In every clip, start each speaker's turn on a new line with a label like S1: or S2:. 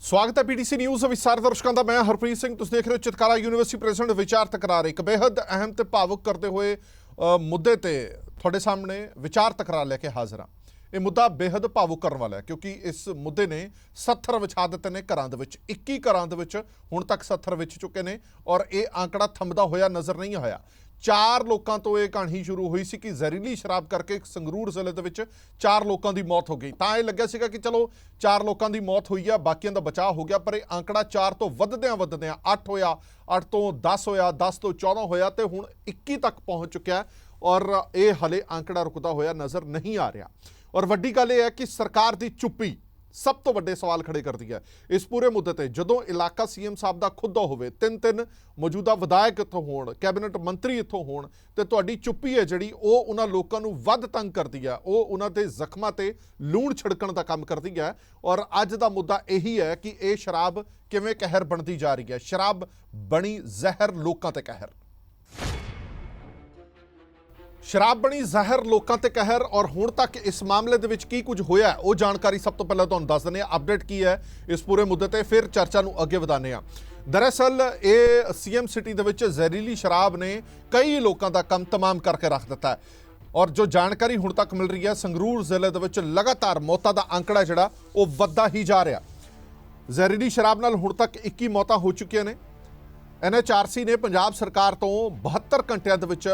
S1: ਸਵਾਗਤ ਹੈ PTC news ਵਿੱਚ ਸਾਰੇ ਦਰਸ਼ਕਾਂ ਦਾ। ਮੈਂ ਹਰਪ੍ਰੀਤ ਸਿੰਘ, ਤੁਸੀਂ ਦੇਖ ਰਹੇ ਹੋ ਚਿਤਕਾਰਾ ਯੂਨੀਵਰਸਿਟੀ ਪ੍ਰੈਜ਼ੀਡੈਂਟ ਵਿਚਾਰ ਤਕਰਾਰ। ਇੱਕ ਬੇहद ਅਹਿਮ ਤੇ ਭਾਵੁਕ ਕਰਦੇ ਹੋਏ ਮੁੱਦੇ ਤੇ ਤੁਹਾਡੇ ਸਾਹਮਣੇ ਵਿਚਾਰ ਤਕਰਾਰ ਲੈ ਕੇ ਹਾਜ਼ਰ ਹਾਂ। ਇਹ ਮੁੱਦਾ ਬੇहद ਭਾਵੁਕ ਕਰਨ ਵਾਲਾ ਹੈ, ਕਿਉਂਕਿ ਇਸ ਮੁੱਦੇ ਨੇ 70 ਵਿਛਾ ਦਿੱਤੇ ਨੇ ਘਰਾਂ ਦੇ ਵਿੱਚ। 21 ਘਰਾਂ ਦੇ ਵਿੱਚ ਹੁਣ ਤੱਕ 70 ਵਿਛ ਚੁੱਕੇ ਨੇ ਔਰ ਇਹ ਆਂਕੜਾ ਥੰਮਦਾ ਹੋਇਆ ਨਜ਼ਰ ਨਹੀਂ ਆਇਆ। ਚਾਰ ਲੋਕਾਂ ਤੋਂ ਇਹ ਕਹਾਣੀ ਸ਼ੁਰੂ ਹੋਈ ਸੀ ਕਿ ਜ਼ਹਿਰੀਲੀ ਸ਼ਰਾਬ ਕਰਕੇ ਸੰਗਰੂਰ ਜ਼ਿਲ੍ਹੇ ਦੇ ਵਿੱਚ ਚਾਰ ਲੋਕਾਂ ਦੀ ਮੌਤ ਹੋ ਗਈ। ਤਾਂ ਇਹ ਲੱਗਿਆ ਸੀਗਾ ਕਿ ਚਲੋ ਚਾਰ ਲੋਕਾਂ ਦੀ ਮੌਤ ਹੋਈ ਆ, ਬਾਕੀਆਂ ਦਾ ਬਚਾਅ ਹੋ ਗਿਆ, ਪਰ ਇਹ ਆંકੜਾ ਚਾਰ ਤੋਂ ਵੱਧਦਿਆਂ ਵੱਧਦਿਆਂ 8 ਹੋਇਆ 8 ਤੋਂ 10 ਹੋਇਆ 10 ਤੋਂ 14 ਹੋਇਆ ਤੇ ਹੁਣ 21 ਤੱਕ ਪਹੁੰਚ ਚੁੱਕਿਆ ਔਰ ਇਹ ਹਲੇ ਆંકੜਾ ਰੁਕਦਾ ਹੋਇਆ ਨਜ਼ਰ ਨਹੀਂ ਆ ਰਿਹਾ। ਔਰ ਵੱਡੀ ਗੱਲ ਇਹ ਹੈ ਕਿ ਸਰਕਾਰ ਦੀ ਚੁੱਪੀ ਸਭ ਤੋਂ ਵੱਡੇ ਸਵਾਲ ਖੜੇ ਕਰਦੀ ਹੈ। ਇਸ ਪੂਰੇ ਮੁੱਦੇ ਤੇ ਜਦੋਂ ਇਲਾਕਾ ਸੀਐਮ ਸਾਹਿਬ ਦਾ ਖੁਦ ਦਾ ਹੋਵੇ ਤਿੰਨ ਤਿੰਨ ਮੌਜੂਦਾ ਵਿਧਾਇਕ ਇੱਥੋਂ ਹੋਣ, ਕੈਬਨਿਟ ਮੰਤਰੀ ਇੱਥੋਂ ਹੋਣ ਤੇ ਤੁਹਾਡੀ ਚੁੱਪੀ ਹੈ ਜਿਹੜੀ ਉਹ ਉਹਨਾਂ ਲੋਕਾਂ ਨੂੰ ਵੱਧ ਤੰਗ ਕਰਦੀ ਹੈ। ਉਹ ਉਹਨਾਂ ਦੇ ਜ਼ਖਮਾਂ ਤੇ ਲੂਣ ਛਿੜਕਣ ਦਾ ਕੰਮ ਕਰਦੀ ਹੈ ਔਰ ਅੱਜ ਦਾ ਮੁੱਦਾ ਇਹੀ ਹੈ ਕਿ ਇਹ ਸ਼ਰਾਬ ਕਿਵੇਂ ਕਹਿਰ ਬਣਦੀ ਜਾ ਰਹੀ ਹੈ। ਸ਼ਰਾਬ ਬਣੀ ਜ਼ਹਿਰ ਲੋਕਾਂ ਤੇ ਕਹਿਰ। ਸ਼ਰਾਬ ਬਣੀ ਜ਼ਹਿਰ ਲੋਕਾਂ ਤੇ ਕਹਿਰ ਔਰ ਹੁਣ ਤੱਕ ਇਸ ਮਾਮਲੇ ਦੇ ਵਿੱਚ ਕੀ ਕੁਝ ਹੋਇਆ ਉਹ ਜਾਣਕਾਰੀ ਸਭ ਤੋਂ ਪਹਿਲਾਂ ਤੁਹਾਨੂੰ ਦੱਸ ਦਿੰਦੇ ਹਾਂ। ਅਪਡੇਟ ਕੀ ਹੈ ਇਸ ਪੂਰੇ ਮੁੱਦੇ ਤੇ ਫਿਰ ਚਰਚਾ ਨੂੰ ਅੱਗੇ ਵਧਾਉਂਦੇ ਹਾਂ। ਦਰਅਸਲ ਇਹ ਸੀਐਮ ਸਿਟੀ ਦੇ ਵਿੱਚ ਜ਼ਹਿਰੀਲੀ ਸ਼ਰਾਬ ਨੇ ਕਈ ਲੋਕਾਂ ਦਾ ਕੰਮ ਤਮਾਮ ਕਰਕੇ ਰੱਖ ਦਿੱਤਾ ਹੈ। ਔਰ ਜੋ ਜਾਣਕਾਰੀ ਹੁਣ ਤੱਕ ਮਿਲ ਰਹੀ ਹੈ, ਸੰਗਰੂਰ ਜ਼ਿਲ੍ਹੇ ਦੇ ਵਿੱਚ ਲਗਾਤਾਰ ਮੌਤਾਂ ਦਾ ਅੰਕੜਾ ਜਿਹੜਾ, ਉਹ ਵੱਧਦਾ ਹੀ ਜਾ ਰਿਹਾ। ਜ਼ਹਿਰੀਲੀ ਸ਼ਰਾਬ ਨਾਲ ਹੁਣ ਤੱਕ 21 ਮੌਤਾਂ ਹੋ ਚੁੱਕੀਆਂ ਨੇ। ਐਨਐਚਆਰਸੀ ਨੇ ਪੰਜਾਬ ਸਰਕਾਰ ਤੋਂ 72 ਘੰਟਿਆਂ ਦੇ ਵਿੱਚ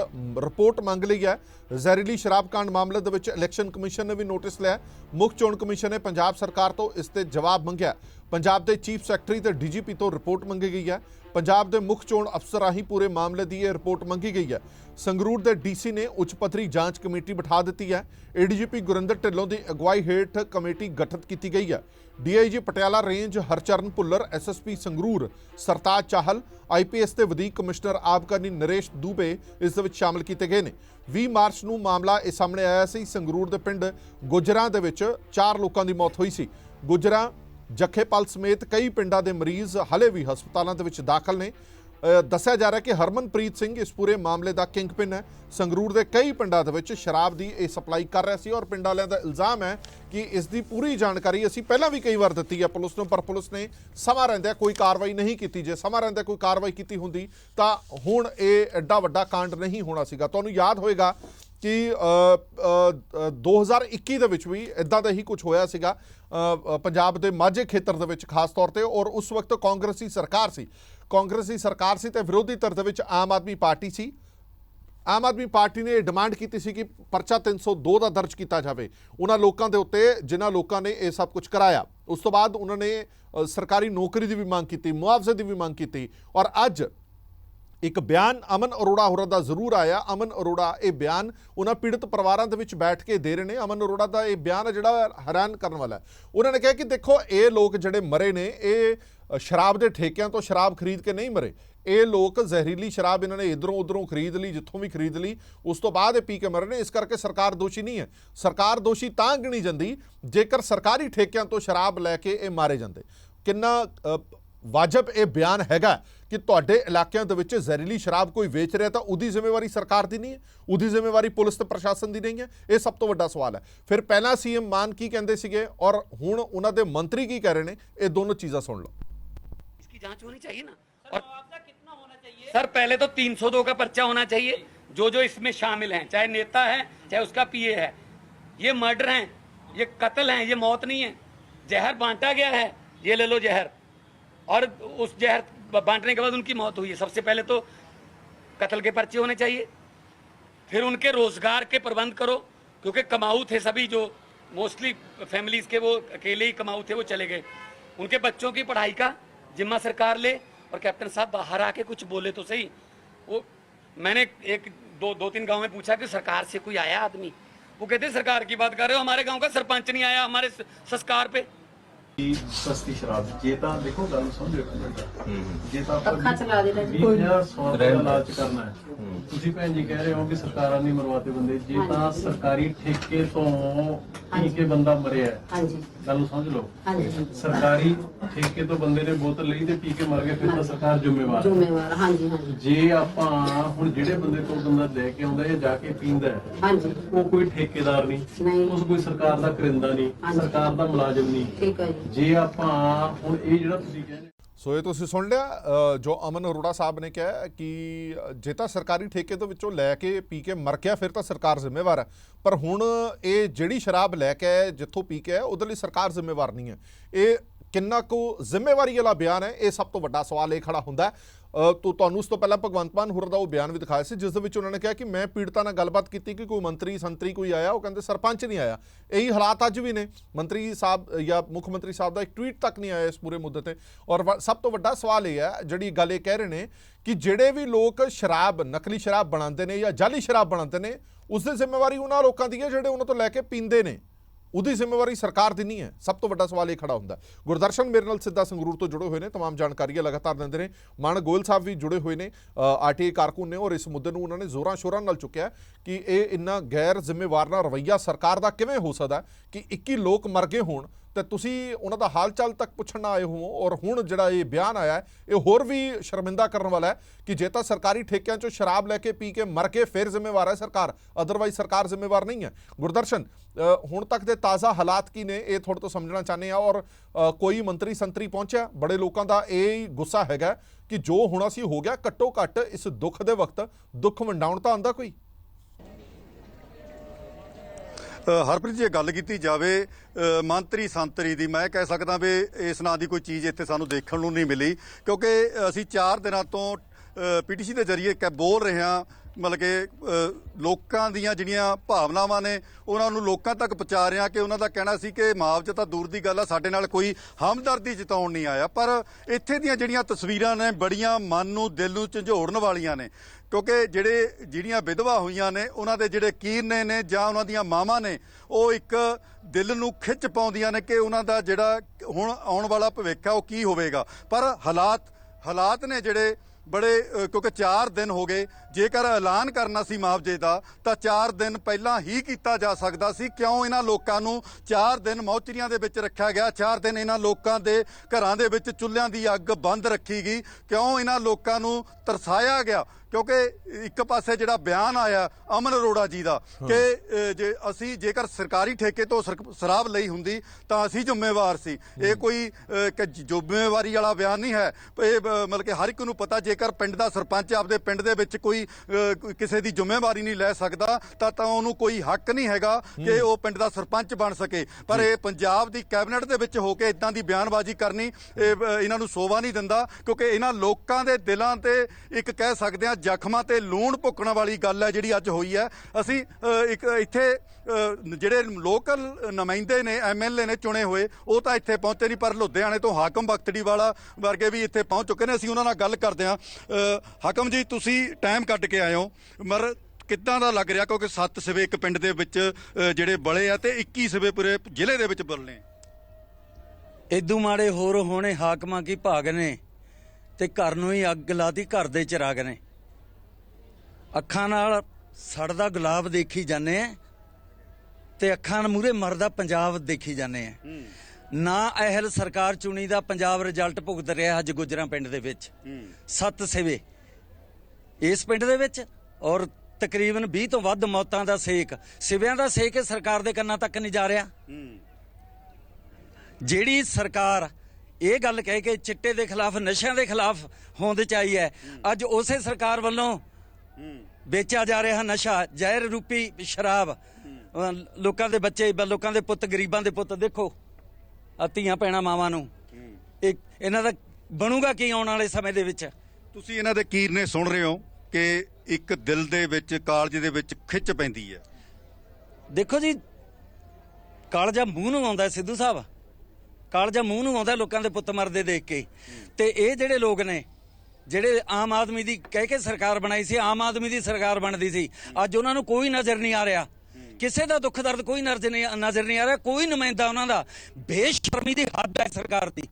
S1: ਰਿਪੋਰਟ ਮੰਗ ਲਈ ਹੈ। ਜ਼ਹਿਰੀਲੀ ਸ਼ਰਾਬ ਕਾਂਡ ਮਾਮਲੇ ਦੇ ਵਿੱਚ ਇਲੈਕਸ਼ਨ ਕਮਿਸ਼ਨ ਨੇ ਵੀ ਨੋਟਿਸ ਲਿਆ ਮੁੱਖ ਚੋਣ ਕਮਿਸ਼ਨ ਨੇ ਪੰਜਾਬ ਸਰਕਾਰ ਤੋਂ ਇਸ ਤੇ ਜਵਾਬ ਮੰਗਿਆ ਪੰਜਾਬ ਦੇ ਚੀਫ ਸੈਕਟਰੀ ਤੇ ਡੀਜੀਪੀ ਤੋਂ ਰਿਪੋਰਟ ਮੰਗੀ ਗਈ ਹੈ। ਪੰਜਾਬ ਦੇ ਮੁੱਖ ਚੋਣ ਅਫਸਰ ਰਾਹੀਂ ਪੂਰੇ ਮਾਮਲੇ ਦੀ ਇਹ ਰਿਪੋਰਟ ਮੰਗੀ ਗਈ ਹੈ। ਸੰਗਰੂਰ ਦੇ ਡੀਸੀ ਨੇ ਉੱਚ ਪੱਧਰੀ ਜਾਂਚ ਕਮੇਟੀ ਬਿਠਾ ਦਿੱਤੀ ਹੈ। ਏਡੀਜੀਪੀ ਗੁਰਿੰਦਰ ਢਿੱਲੋਂ ਦੀ ਅਗਵਾਈ ਹੇਠ ਕਮੇਟੀ ਗਠਿਤ ਕੀਤੀ ਗਈ ਹੈ। DIG Patiala range Harcharan Bhullar SSP Sangrur, Sartaj Chahal IPS ਤੇ ਵਧੀਕ ਕਮਿਸ਼ਨਰ ਆਬਕਾਰੀ ਨਰੇਸ਼ ਦੂਬੇ ਇਸ ਦੇ ਵਿੱਚ ਸ਼ਾਮਲ ਕੀਤੇ ਗਏ ਨੇ। 20 ਮਾਰਚ ਨੂੰ ਮਾਮਲਾ ਇਹ ਸਾਹਮਣੇ ਆਇਆ ਸੀ। ਸੰਗਰੂਰ ਦੇ ਪਿੰਡ ਗੁਜਰਾਂ ਦੇ ਵਿੱਚ ਚਾਰ ਲੋਕਾਂ ਦੀ ਮੌਤ ਹੋਈ ਸੀ। ਗੁਜਰਾਂ ਜਖੇਪਲ ਸਮੇਤ ਕਈ ਪਿੰਡਾਂ ਦੇ ਮਰੀਜ਼ ਹਲੇ ਵੀ ਹਸਪਤਾਲਾਂ ਦੇ ਵਿੱਚ ਦਾਖਲ ਨੇ। ਦੱਸਿਆ ਜਾ ਰਿਹਾ ਕਿ ਹਰਮਨਪ੍ਰੀਤ ਸਿੰਘ ਇਸ ਪੂਰੇ ਮਾਮਲੇ ਦਾ ਕਿੰਗਪਿਨ ਹੈ। ਸੰਗਰੂਰ ਦੇ ਕਈ ਪਿੰਡਾਂ ਦੇ ਵਿੱਚ ਸ਼ਰਾਬ ਦੀ ਇਹ ਸਪਲਾਈ ਕਰ ਰਿਹਾ ਸੀ ਔਰ ਪਿੰਡ ਵਾਲਿਆਂ ਦਾ ਇਲਜ਼ਾਮ ਹੈ ਕਿ ਇਸ ਦੀ ਪੂਰੀ ਜਾਣਕਾਰੀ ਅਸੀਂ ਪਹਿਲਾਂ ਵੀ ਕਈ ਵਾਰ ਦਿੱਤੀ ਹੈ ਪੁਲਿਸ ਨੂੰ ਪਰ ਪੁਲਿਸ ਨੇ ਸਮਾਂ ਰਹਿੰਦਿਆਂ ਕੋਈ ਕਾਰਵਾਈ ਨਹੀਂ ਕੀਤੀ। ਜੇ ਸਮਾਂ ਰਹਿੰਦਿਆਂ ਕੋਈ ਕਾਰਵਾਈ ਕੀਤੀ ਹੁੰਦੀ ਤਾਂ ਹੁਣ ਇਹ ਐਡਾ ਵੱਡਾ ਕਾਂਡ ਨਹੀਂ ਹੋਣਾ ਸੀਗਾ। ਤੁਹਾਨੂੰ ਯਾਦ ਹੋਏਗਾ ਕਿ ਅ, ਅ, ਅ, 2021 ਦੇ ਵਿੱਚ ਵੀ ਇਦਾਂ ਦਾ ਹੀ ਕੁਝ ਹੋਇਆ ਸੀਗਾ ਪੰਜਾਬ ਦੇ ਮਾਝੇ ਖੇਤਰ ਦੇ ਵਿੱਚ ਖਾਸ ਤੌਰ ਤੇ ਔਰ ਉਸ ਵਕਤ ਕਾਂਗਰਸੀ ਸਰਕਾਰ ਸੀ। ਕਾਂਗਰਸੀ ਸਰਕਾਰ ਸੀ ਤੇ ਵਿਰੋਧੀ ਧਿਰ ਦੇ ਵਿੱਚ ਆਮ ਆਦਮੀ ਪਾਰਟੀ ਸੀ। ਆਮ ਆਦਮੀ ਪਾਰਟੀ ਨੇ ਇਹ ਡਿਮਾਂਡ ਕੀਤੀ ਸੀ ਕਿ ਪਰਚਾ 302 ਦਾ ਦਰਜ ਕੀਤਾ ਜਾਵੇ। ਉਹਨਾਂ ਲੋਕਾਂ ਦੇ ਉੱਤੇ, ਜਿਨ੍ਹਾਂ ਲੋਕਾਂ ਨੇ ਇਹ ਸਭ ਕੁਝ ਕਰਾਇਆ। ਉਸ ਤੋਂ ਬਾਅਦ ਉਹਨਾਂ ਨੇ ਸਰਕਾਰੀ ਨੌਕਰੀ ਦੀ ਵੀ ਮੰਗ ਕੀਤੀ, ਮੁਆਵਜ਼ੇ ਦੀ ਵੀ ਮੰਗ ਕੀਤੀ ਔਰ ਅੱਜ ਇੱਕ ਬਿਆਨ ਅਮਨ ਅਰੋੜਾ ਹੋਰਾਂ ਦਾ ਜ਼ਰੂਰ ਆਇਆ। ਅਮਨ ਅਰੋੜਾ, ਇਹ ਬਿਆਨ ਉਹਨਾਂ ਪੀੜਤ ਪਰਿਵਾਰਾਂ ਦੇ ਵਿੱਚ ਬੈਠ ਕੇ ਦੇ ਰਹੇ ਨੇ। ਅਮਨ ਅਰੋੜਾ ਦਾ ਇਹ ਬਿਆਨ ਹੈ ਜਿਹੜਾ ਹੈਰਾਨ ਕਰਨ ਵਾਲਾ ਉਹਨਾਂ ਨੇ ਕਿਹਾ ਕਿ ਦੇਖੋ, ਇਹ ਲੋਕ ਜਿਹੜੇ ਮਰੇ ਨੇ, ਇਹ ਸ਼ਰਾਬ ਦੇ ਠੇਕਿਆਂ ਤੋਂ ਸ਼ਰਾਬ ਖਰੀਦ ਕੇ ਨਹੀਂ ਮਰੇ। ਇਹ ਲੋਕ ਜ਼ਹਿਰੀਲੀ ਸ਼ਰਾਬ ਇਹਨਾਂ ਨੇ ਇਧਰੋਂ ਉਧਰੋਂ ਖਰੀਦ ਲਈ, ਜਿੱਥੋਂ ਵੀ ਖਰੀਦ ਲਈ, ਉਸ ਤੋਂ ਬਾਅਦ ਇਹ ਪੀ ਕੇ ਮਰੇ ਨੇ। ਇਸ ਕਰਕੇ ਸਰਕਾਰ ਦੋਸ਼ੀ ਨਹੀਂ ਹੈ। ਸਰਕਾਰ ਦੋਸ਼ੀ ਤਾਂ ਗਿਣੀ ਜਾਂਦੀ ਜੇਕਰ ਸਰਕਾਰੀ ਠੇਕਿਆਂ ਤੋਂ ਸ਼ਰਾਬ ਲੈ ਕੇ ਇਹ ਮਾਰੇ ਜਾਂਦੇ। ਕਿੰਨਾ ਵਾਜਬ ਇਹ ਬਿਆਨ ਹੈਗਾ। ਕਿ ਤੁਹਾਡੇ ਇਲਾਕਿਆਂ ਦੇ ਵਿੱਚ ਜ਼ਹਿਰੀਲੀ ਸ਼ਰਾਬ ਕੋਈ ਵੇਚ ਰਿਹਾ ਤਾਂ ਉਹਦੀ ਜ਼ਿੰਮੇਵਾਰੀ ਸਰਕਾਰ ਦੀ ਨਹੀਂ ਹੈ ਉਹਦੀ ਜ਼ਿੰਮੇਵਾਰੀ ਪੁਲਿਸ ਤੇ ਪ੍ਰਸ਼ਾਸਨ ਦੀ ਨਹੀਂ ਹੈ ਇਹ ਸਭ ਤੋਂ ਵੱਡਾ ਸਵਾਲ ਹੈ ਫਿਰ ਪਹਿਲਾਂ ਸੀਐਮ ਮਾਨ ਕੀ ਕਹਿੰਦੇ ਸੀਗੇ ਔਰ ਹੁਣ ਉਹਨਾਂ ਦੇ ਮੰਤਰੀ ਕੀ ਕਹਿ ਰਹੇ ਨੇ ਇਹ ਦੋਨੋਂ ਚੀਜ਼ਾਂ ਸੁਣ ਲਓ
S2: इसकी जांच होनी चाहिए ना और सर पहले तो 302 का पर्चा होना चाहिए जो जो इसमें शामिल हैं चाहे नेता है चाहे उसका पीए है ये मर्डर हैं ये कत्ल हैं ये मौत नहीं है जहर बांटा गया है ये ले लो जहर और उस जहर बांटने के बाद उनकी मौत हुई है। सबसे पहले तो कत्ल के पर्चे होने चाहिए। फिर उनके रोज़गार के प्रबंध करो, क्योंकि कमाऊ थे सभी जो मोस्टली फैमिलीज़ के वो अकेले ही कमाऊ थे, वो चले गए। उनके बच्चों की पढ़ाई का जिम्मा सरकार ले और कैप्टन साहब बाहर आके कुछ बोले तो सही। वो मैंने एक दो दो तीन गाँव में पूछा कि सरकार से कोई आया आदमी? वो कहते, सरकार की बात कर रहे हो, हमारे गाँव का सरपंच नहीं आया, हमारे संस्कार पे
S3: ਕਿ ਸਸਤੀ ਸ਼ਰਾਬ ਜੇ ਤਾਂ ਦੇਖੋ ਗੱਲ ਸਮਝੋ ਇੱਕ ਮਿੰਟ। ਜੇ ਤਾਂ
S4: ਅੱਖਾਂ ਚਲਾ ਦੇ ਰਾਜੀ,
S3: ਕੋਈ
S4: ਕੋਈ
S3: ਸੌ ਦਾ ਇਲਾਜ ਕਰਨਾ ਹੈ। ਤੁਸੀਂ ਭੈਣ ਜੀ ਕਹਿ ਰਹੇ ਹੋ ਕਿ ਸਰਕਾਰਾਂ ਨਹੀਂ ਮਰਵਾਤੇ ਬੰਦੇ। ਜੇ ਤਾਂ ਸਰਕਾਰੀ ਠੇਕੇ ਤੋਂ ਪੀ ਕੇ ਬੰਦਾ ਮਰਿਆ ਹੈ,
S4: ਹਾਂਜੀ।
S3: ਗੱਲ ਨੂੰ ਸਮਝ ਲਓ।
S4: ਹਾਂਜੀ
S3: ਸਰਕਾਰੀ ਠੇਕੇ ਤੋਂ ਬੰਦੇ ਨੇ ਬੋਤਲ ਲਈ ਤੇ ਪੀ ਕੇ ਮਰ ਗਿਆ ਫਿਰ ਤਾਂ ਸਰਕਾਰ ਜ਼ਿੰਮੇਵਾਰ ਹੈ।
S4: ਜ਼ਿੰਮੇਵਾਰ ਹਾਂਜੀ ਹਾਂਜੀ।
S3: ਜੇ ਆਪਾਂ ਹੁਣ ਜਿਹੜੇ ਬੰਦੇ ਕੋਲ ਬੰਦਾ ਲੈ ਕੇ ਆਉਂਦਾ ਜਾਂ ਜਾ ਕੇ ਪੀਂਦਾ ਹੈ
S4: ਹਾਂਜੀ।
S3: ਉਹ ਕੋਈ ਠੇਕੇਦਾਰ ਨਹੀਂ। ਉਸ ਕੋਈ ਸਰਕਾਰ ਦਾ ਕਰਿੰਦਾ ਨਹੀਂ। ਸਰਕਾਰ ਦਾ ਮੁਲਾਜ਼ਮ ਨਹੀਂ।
S4: ਠੀਕ ਹੈ ਜੀ।
S3: ਜੇ ਆਪਾਂ ਹੁਣ ਇਹ ਜਿਹੜਾ ਤੁਸੀਂ ਕਹਿੰਦੇ
S1: ਸੋ ਇਹ ਤੁਸੀਂ ਸੁਣ ਲਿਆ ਜੋ ਅਮਨ ਅਰੋੜਾ ਸਾਹਿਬ ਨੇ ਕਿਹਾ ਕਿ ਜੇ ਤਾਂ ਸਰਕਾਰੀ ਠੇਕੇ ਤੋਂ ਵਿੱਚੋਂ ਲੈ ਕੇ ਪੀ ਕੇ ਮਰ ਗਿਆ ਫਿਰ ਤਾਂ ਸਰਕਾਰ ਜ਼ਿੰਮੇਵਾਰ ਹੈ। ਪਰ ਹੁਣ ਇਹ ਜਿਹੜੀ ਸ਼ਰਾਬ ਲੈ ਕੇ ਆਇਆ, ਜਿੱਥੋਂ ਪੀ ਕੇ ਆਇਆ, ਉਹਦੇ ਲਈ ਸਰਕਾਰ ਜ਼ਿੰਮੇਵਾਰ ਨਹੀਂ ਹੈ। ਇਹ ਕਿੰਨਾ ਕੁ ਜ਼ਿੰਮੇਵਾਰੀ ਵਾਲਾ ਬਿਆਨ ਹੈ, ਇਹ ਸਭ ਤੋਂ ਵੱਡਾ ਸਵਾਲ ਇਹ ਖੜਾ ਹੁੰਦਾ ਤੋ ਤੁਹਾਨੂੰ ਉਸ ਤੋਂ ਪਹਿਲਾਂ ਭਗਵੰਤ ਮਾਨ ਹੋਰ ਦਾ ਉਹ ਬਿਆਨ ਵੀ ਦਿਖਾਇਆ ਸੀ, ਜਿਸ ਦੇ ਵਿੱਚ ਉਹਨਾਂ ਨੇ ਕਿਹਾ ਕਿ ਮੈਂ ਪੀੜਤਾਂ ਨਾਲ ਗੱਲਬਾਤ ਕੀਤੀ ਕਿ ਕੋਈ ਮੰਤਰੀ, ਸੰਤਰੀ ਕੋਈ ਆਇਆ, ਉਹ ਕਹਿੰਦੇ ਸਰਪੰਚ ਨਹੀਂ ਆਇਆ। ਇਹੀ ਹਾਲਾਤ ਅੱਜ ਵੀ ਨੇ। ਮੰਤਰੀ ਸਾਹਿਬ ਜਾਂ ਮੁੱਖ ਮੰਤਰੀ ਸਾਹਿਬ ਦਾ ਇੱਕ ਟਵੀਟ ਤੱਕ ਨਹੀਂ ਆਇਆ ਇਸ ਪੂਰੇ ਮੁੱਦੇ ਤੇ। ਔਰ ਵ- ਸਭ ਤੋਂ ਵੱਡਾ ਸਵਾਲ ਇਹ ਹੈ, ਜਿਹੜੀ ਗੱਲ ਇਹ ਕਹਿ ਰਹੇ ਨੇ ਕਿ ਜਿਹੜੇ ਵੀ ਲੋਕ ਸ਼ਰਾਬ, ਨਕਲੀ ਸ਼ਰਾਬ ਬਣਾਉਂਦੇ ਨੇ ਜਾਂ ਜਾਲੀ ਸ਼ਰਾਬ ਬਣਾਉਂਦੇ ਨੇ ਉਸ ਦੀ ਜ਼ਿੰਮੇਵਾਰੀ ਉਹਨਾਂ ਲੋਕਾਂ ਦੀ ਹੈ, ਜਿਹੜੇ ਉਹਨਾਂ ਤੋਂ ਲੈ ਕੇ ਪੀਂਦੇ ਨੇ। ਉਹਦੀ ਜ਼ਿੰਮੇਵਾਰੀ ਸਰਕਾਰ ਦੀ ਨਹੀਂ ਹੈ ਸਭ ਤੋਂ ਵੱਡਾ ਸਵਾਲ ਇਹ ਖੜਾ ਹੁੰਦਾ ਹੈ। ਗੁਰਦਰਸ਼ਨ ਮੇਰੇ ਨਾਲ ਸਿੱਧਾ ਸੰਗਰੂਰ ਤੋਂ ਜੁੜੇ ਹੋਏ ਨੇ तमाम ਜਾਣਕਾਰੀਆਂ ਲਗਾਤਾਰ ਦਿੰਦੇ ਨੇ ਮਾਨ ਗੋਇਲ ਸਾਹਿਬ ਵੀ ਜੁੜੇ ਹੋਏ ਨੇ ਆਰਟੀਆਈ ਕਾਰਕੁਨ ਨੇ ਔਰ ਇਸ ਮੁੱਦੇ ਨੂੰ ਉਹਨਾਂ ਨੇ ਜ਼ੋਰਾਂ ਸ਼ੋਰਾਂ ਨਾਲ ਚੁੱਕਿਆ ਕਿ ਇਹ ਇੰਨਾ ਗੈਰ ਜ਼ਿੰਮੇਵਾਰ ਨਾ ਰਵੱਈਆ ਸਰਕਾਰ ਦਾ ਕਿਵੇਂ ਹੋ ਸਕਦਾ ਹੈ ਕਿ 21 ਲੋਕ ਮਰ ਗਏ ਹੋਣ ਤੇ ਤੁਸੀਂ ਉਹਨਾਂ ਦਾ ਹਾਲ ਚਾਲ ਤੱਕ ਪੁੱਛਣ ਨਾ ਆਏ ਹੋ ਔਰ ਹੁਣ ਜਿਹੜਾ ਇਹ ਬਿਆਨ ਆਇਆ ਇਹ ਹੋਰ ਵੀ ਸ਼ਰਮਿੰਦਾ ਕਰਨ ਵਾਲਾ ਹੈ ਕਿ ਜੇ ਤਾਂ ਸਰਕਾਰੀ ਠੇਕਿਆਂ 'ਚੋਂ ਸ਼ਰਾਬ ਲੈ ਕੇ ਪੀ ਕੇ ਮਰ ਕੇ ਫਿਰ ਜ਼ਿੰਮੇਵਾਰ ਹੈ ਸਰਕਾਰ ਅਦਰਵਾਈਜ਼ ਸਰਕਾਰ ਜ਼ਿੰਮੇਵਾਰ ਨਹੀਂ ਹੈ। ਗੁਰਦਰਸ਼ਨ ਹੁਣ ਤੱਕ ਦੇ ਤਾਜ਼ਾ ਹਾਲਾਤ ਕੀ ਨੇ ਇਹ ਤੁਹਾਡੇ ਤੋਂ ਸਮਝਣਾ ਚਾਹੁੰਦੇ ਆ ਔਰ ਕੋਈ ਮੰਤਰੀ ਸੰਤਰੀ ਪਹੁੰਚਿਆ? ਬੜੇ ਲੋਕਾਂ ਦਾ ਇਹ ਗੁੱਸਾ ਹੈਗਾ ਕਿ ਜੋ ਹੋਣਾ ਸੀ ਹੋ ਗਿਆ ਘੱਟੋ ਘੱਟ ਇਸ ਦੁੱਖ ਦੇ ਵਕਤ ਦੁੱਖ ਵੰਡਾਉਣ ਤਾਂ ਆਂਦਾ ਕੋਈ
S5: ਅ, ਹਰਪ੍ਰੀਤ ਜੀ ਗੱਲ ਕੀਤੀ ਜਾਵੇ ਮੰਤਰੀ ਸੰਤਰੀ ਦੀ, ਮੈਂ ਕਹਿ ਸਕਦਾ ਵੀ ਇਸ ਨਾਂ ਦੀ ਕੋਈ ਚੀਜ਼ ਇੱਥੇ ਸਾਨੂੰ ਦੇਖਣ ਨੂੰ ਨਹੀਂ ਮਿਲੀ, ਕਿਉਂਕਿ ਅਸੀਂ 4 ਦਿਨਾਂ ਤੋਂ ਪੀਟੀਸੀ ਦੇ ਜ਼ਰੀਏ ਕ ਬੋਲ ਰਹੇ ਹਾਂ, ਮਤਲਬ ਕਿ ਲੋਕਾਂ ਦੀਆਂ ਜਿਹੜੀਆਂ ਭਾਵਨਾਵਾਂ ਨੇ, ਉਹਨਾਂ ਨੂੰ ਲੋਕਾਂ ਤੱਕ ਪਹੁੰਚਾ ਰਿਹਾ ਕਿ ਉਹਨਾਂ ਦਾ ਕਹਿਣਾ ਸੀ ਕਿ ਮੁਆਵਜ਼ਾ ਤਾਂ ਦੂਰ ਦੀ ਗੱਲ ਆ, ਸਾਡੇ ਨਾਲ ਕੋਈ ਹਮਦਰਦੀ ਜਤਾਉਣ ਨਹੀਂ ਆਇਆ, ਪਰ ਇੱਥੇ ਦੀਆਂ ਜਿਹੜੀਆਂ ਤਸਵੀਰਾਂ ਨੇ, ਬੜੀਆਂ ਮਨ ਨੂੰ, ਦਿਲ ਨੂੰ ਝੰਜੋੜਨ ਵਾਲੀਆਂ ਨੇ। ਕਿਉਂਕਿ ਜਿਹੜੇ ਜਿਹੜੀਆਂ ਵਿਧਵਾ ਹੋਈਆਂ ਨੇ, ਉਹਨਾਂ ਦੇ ਜਿਹੜੇ ਕੀਰਨੇ ਨੇ ਜਾਂ ਉਹਨਾਂ ਦੀਆਂ ਮਾਵਾਂ ਨੇ, ਉਹ ਇੱਕ ਦਿਲ ਨੂੰ ਖਿੱਚ ਪਾਉਂਦੀਆਂ ਨੇ ਕਿ ਉਹਨਾਂ ਦਾ ਜਿਹੜਾ ਹੁਣ ਆਉਣ ਵਾਲਾ ਭਵਿੱਖ ਹੈ ਉਹ ਕੀ ਹੋਵੇਗਾ। ਪਰ ਹਾਲਾਤ ਹਾਲਾਤ ਨੇ ਜਿਹੜੇ ਬੜੇ ਕਿਉਂਕਿ 4 ਦਿਨ ਹੋ ਗਏ, ਜੇਕਰ ਐਲਾਨ ਕਰਨਾ ਸੀ ਮੁਆਵਜ਼ੇ ਦਾ, ਤਾਂ 4 ਦਿਨ ਪਹਿਲਾਂ ਹੀ ਕੀਤਾ ਜਾ ਸਕਦਾ ਸੀ। ਕਿਉਂ ਇਹਨਾਂ ਲੋਕਾਂ ਨੂੰ 4 ਦਿਨ ਮੌਚਰੀਆਂ ਦੇ ਵਿੱਚ ਰੱਖਿਆ ਗਿਆ? 4 ਦਿਨ ਇਹਨਾਂ ਲੋਕਾਂ ਦੇ ਘਰਾਂ ਦੇ ਵਿੱਚ ਚੁੱਲ੍ਹਿਆਂ ਦੀ ਅੱਗ ਬੰਦ ਰੱਖੀ ਗਈ। ਕਿਉਂ ਇਹਨਾਂ ਲੋਕਾਂ ਨੂੰ ਤਰਸਾਇਆ ਗਿਆ? ਕਿਉਂਕਿ ਇੱਕ ਪਾਸੇ ਜਿਹੜਾ ਬਿਆਨ ਆਇਆ ਅਮਨ ਅਰੋੜਾ ਜੀ ਦਾ ਕਿ ਜੇ ਅਸੀਂ ਜੇਕਰ ਸਰਕਾਰੀ ਠੇਕੇ ਤੋਂ ਸ਼ਰਾਬ ਲਈ ਹੁੰਦੀ ਤਾਂ ਅਸੀਂ ਜ਼ਿੰਮੇਵਾਰ ਸੀ। ਇਹ ਕੋਈ ਜ਼ਿੰਮੇਵਾਰੀ ਵਾਲਾ ਬਿਆਨ ਨਹੀਂ ਹੈ। ਇਹ ਮਤਲਬ ਕਿ ਹਰ ਇੱਕ ਨੂੰ ਪਤਾ ਜੇਕਰ ਪਿੰਡ ਦਾ ਸਰਪੰਚ ਆਪਦੇ ਪਿੰਡ ਦੇ ਵਿੱਚ ਕੋਈ ਕਿਸੇ ਦੀ ਜ਼ਿੰਮੇਵਾਰੀ ਨਹੀਂ ਲੈ ਸਕਦਾ ਤਾਂ ਤਾਂ ਉਹਨੂੰ ਕੋਈ ਹੱਕ ਨਹੀਂ ਹੈਗਾ ਕਿ ਉਹ ਪਿੰਡ ਦਾ ਸਰਪੰਚ ਬਣ ਸਕੇ। ਪਰ ਇਹ ਪੰਜਾਬ ਦੀ ਕੈਬਨਿਟ ਦੇ ਵਿੱਚ ਹੋ ਕੇ ਇਦਾਂ ਦੀ ਬਿਆਨਬਾਜ਼ੀ ਕਰਨੀ ਇਹਨਾਂ ਨੂੰ ਸੋਭਾ ਨਹੀਂ ਦਿੰਦਾ ਕਿਉਂਕਿ ਇਹਨਾਂ ਲੋਕਾਂ ਦੇ ਦਿਲਾਂ ਤੇ ਇੱਕ ਕਹਿ ਸਕਦੇ ਆ ਜ਼ਖਮਾਂ ਤੇ ਲੂਣ ਭੁੱਕਣ ਵਾਲੀ ਗੱਲ ਹੈ ਜਿਹੜੀ ਅੱਜ ਹੋਈ ਹੈ। ਅਸੀਂ ਇੱਕ, ਇੱਥੇ ਜਿਹੜੇ ਲੋਕਲ ਨੁਮਾਇੰਦੇ ਨੇ ਐਮਐਲਏ ਨੇ ਚੁਣੇ ਹੋਏ, ਉਹ ਤਾਂ ਇੱਥੇ ਪਹੁੰਚੇ ਨਹੀਂ, ਪਰ ਲੁਧਿਆਣੇ ਤੋਂ ਹਾਕਮ ਬਖਤੜੀ ਵਾਲਾ ਵਰਗੇ ਵੀ ਇੱਥੇ ਪਹੁੰਚ ਚੁੱਕੇ ਨੇ। ਅਸੀਂ ਉਹਨਾਂ ਨਾਲ ਗੱਲ ਕਰਦੇ ਹਾਂ। ਹਾਕਮ ਜੀ, ਤੁਸੀਂ ਟਾਈਮ ਕੱਢ ਕੇ ਆਏ ਹੋ। ਮਰ, ਕਿੱਦਾਂ ਦਾ ਲੱਗ ਰਿਹਾ? ਕਿਉਂਕਿ ਸੱਤ ਸਿਵੇ ਇੱਕ ਪਿੰਡ ਦੇ ਵਿੱਚ ਜਿਹੜੇ ਬਲੇ ਆ ਤੇ 21 ਸਿਵੇ ਪੂਰੇ ਜ਼ਿਲ੍ਹੇ ਦੇ ਵਿੱਚ ਬਲਨੇ
S6: ਇਦੂ ਮਾੜੇ ਹੋਰ ਹੋਣੇ ਹਾਕਮਾਂ ਕੀ ਭਾਗ ਨੇ ਤੇ ਘਰ ਨੂੰ ਹੀ ਅੱਗ ਲਾਤੀ, ਘਰ ਦੇ ਚਿਰਾਗ ਨੇ। ਅੱਖਾਂ ਨਾਲ ਸੜਦਾ ਗੁਲਾਬ ਦੇਖੀ ਜਾਂਦੇ ਆ ਤੇ ਅੱਖਾਂ ਨਾਲ ਮੂਰੇ ਮਰਦਾ ਪੰਜਾਬ ਦੇਖੀ ਜਾਂਦੇ ਆ। ਨਾ ਅਹਿਲ ਸਰਕਾਰ ਚੁਣੀ ਦਾ ਪੰਜਾਬ ਰਿਜ਼ਲਟ ਭੁਗਤ ਰਿਹਾ ਅੱਜ ਗੁਜਰਾਂ ਪਿੰਡ ਦੇ ਵਿੱਚ। ਸੱਤ ਸਿਵੇ। ਇਸ ਪਿੰਡ ਦੇ ਵਿੱਚ ਔਰ ਤਕਰੀਬਨ 20 ਤੋਂ ਵੱਧ ਮੌਤਾਂ ਦਾ ਸੇਕ। ਸਿਵਿਆਂ ਦਾ ਸੇਕ ਸਰਕਾਰ ਦੇ ਕੰਨਾਂ ਤੱਕ ਨਹੀਂ ਜਾ ਰਿਹਾ। ਜਿਹੜੀ ਸਰਕਾਰ ਇਹ ਗੱਲ ਕਹਿ ਕੇ ਚਿੱਟੇ ਦੇ ਖਿਲਾਫ ਨਸ਼ਿਆਂ ਦੇ ਖਿਲਾਫ ਹੋਂਦ ਚ ਆਈ ਹੈ ਅੱਜ ਉਸੇ ਸਰਕਾਰ ਵੱਲੋਂ ਵੇਚਿਆ ਜਾ ਰਿਹਾ ਨਸ਼ਾ ਜ਼ਹਿਰ ਰੂਪੀ ਸ਼ਰਾਬ। ਅਹ ਲੋਕਾਂ ਦੇ ਬੱਚੇ ਬ- ਲੋਕਾਂ ਦੇ ਪੁੱਤ ਗਰੀਬਾਂ ਦੇ ਪੁੱਤ ਦੇਖੋ ਆ ਧੀਆਂ ਪੈਣਾ ਮਾਵਾਂ ਨੂੰ। ਇਹ ਇਹਨਾਂ ਦਾ ਬਣੂਗਾ ਕੀ ਆਉਣ ਵਾਲੇ ਸਮੇਂ ਦੇ ਵਿੱਚ?
S5: ਤੁਸੀਂ ਇਹਨਾਂ ਦੇ ਕੀਰਨੇ ਸੁਣ ਰਹੇ ਹੋ ਕਿ ਇੱਕ ਦਿਲ ਦੇ ਵਿੱਚ ਕਾਲਜ ਦੇ ਵਿੱਚ ਖਿੱਚ ਪੈਂਦੀ ਹੈ।
S6: ਦੇਖੋ ਜੀ ਕਾਲਜਾ ਮੂੰਹ ਨੂੰ ਆਉਂਦਾ ਹੈ ਸਿੱਧੂ ਸਾਹਿਬ। ਕਾਲਜਾ ਮੂੰਹ ਨੂੰ ਆਉਂਦਾ ਲੋਕਾਂ ਦੇ ਪੁੱਤ ਮਰਦੇ ਦੇਖ ਕੇ। ਤੇ ਇਹ ਜਿਹੜੇ ਲੋਕ ਨੇ ਜਿਹੜੇ ਆਮ ਆਦਮੀ ਦੀ ਕਹਿ ਕੇ ਸਰਕਾਰ ਬਣਾਈ ਸੀ ਆਮ ਆਦਮੀ ਦੀ ਸਰਕਾਰ ਬਣਦੀ ਸੀ। ਅੱਜ ਉਹਨਾਂ ਨੂੰ ਕੋਈ ਨਜ਼ਰ ਨਹੀਂ ਆ ਰਿਹਾ। ਕਿਸੇ ਦਾ ਦੁੱਖ ਦਰਦ ਕੋਈ ਨਜ਼ਰ ਨਹੀਂ ਨਜ਼ਰ ਨਹੀਂ ਆ ਰਿਹਾ ਕੋਈ ਨੁਮਾਇੰਦਾ ਉਹਨਾਂ ਦਾ ਬੇਸ਼ਰਮੀ ਦੀ ਹੱਦ ਹੈ ਸਰਕਾਰ ਦੀ।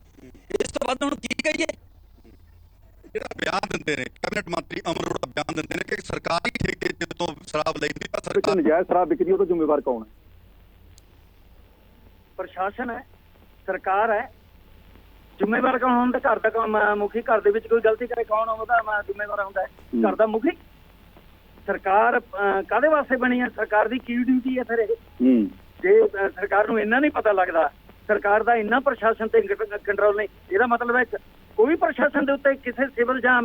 S6: ਇਸ ਤੋਂ ਵੱਧ ਹੁਣ ਕੀ ਕਹੀਏ?
S5: ਜਿਹੜਾ ਬਿਆਨ ਦਿੰਦੇ ਨੇ ਕੈਬਨਿਟ ਮੰਤਰੀ ਅਮਰ ਅਰੋੜਾ ਬਿਆਨ ਦਿੰਦੇ ਨੇ ਕਿ ਸਰਕਾਰੀ ਠੇਕੇ ਜਦੋਂ ਸ਼ਰਾਬ ਲੈਂਦੀ ਤਾਂ ਸਰਕਾਰ
S7: ਨਜਾਇਜ਼ ਸ਼ਰਾਬ ਵਿਕਦੀ ਉਹ ਤੋਂ ਜ਼ਿੰਮੇਵਾਰ ਕੌਣ ਹੈ?
S8: ਪ੍ਰਸ਼ਾਸਨ ਹੈ ਸਰਕਾਰ ਹੈ ਜ਼ਿੰਮੇਵਾਰ ਕੌਣ ਹੁੰਦਾ? ਘਰ ਦਾ ਕੰਮ ਅਹ, ਮੁਖੀ ਘਰ ਦੇ ਵਿੱਚ ਕੋਈ ਗਲਤੀ ਕਰੇ ਕੌਣ ਉਹਦਾ ਜ਼ਿੰਮੇਵਾਰ ਹੁੰਦਾ ਘਰ ਦਾ ਮੁਖੀ? ਸਰਕਾਰ ਕਾਹਦੇ ਵਾਸਤੇ ਬਣੀ ਹੈ? ਸਰਕਾਰ ਦੀ ਕੀ ਡਿਊਟੀ ਹੈ ਫਿਰ ਇਹ? ਜੇ ਸਰਕਾਰ ਨੂੰ ਇੰਨਾ ਨਹੀਂ ਪਤਾ ਲੱਗਦਾ ਸਰਕਾਰ ਦਾ ਇੰਨਾ ਪ੍ਰਸ਼ਾਸਨ ਤੇ ਕੰਟਰੋਲ ਨਹੀਂ ਇਹਦਾ ਮਤਲਬ ਹੈ ਕੋਈ ਪ੍ਰਸ਼ਾਸਨ ਦੇ ਉੱਤੇ ਕਿਸੇ ਸਿਵਲ ਜਾਂ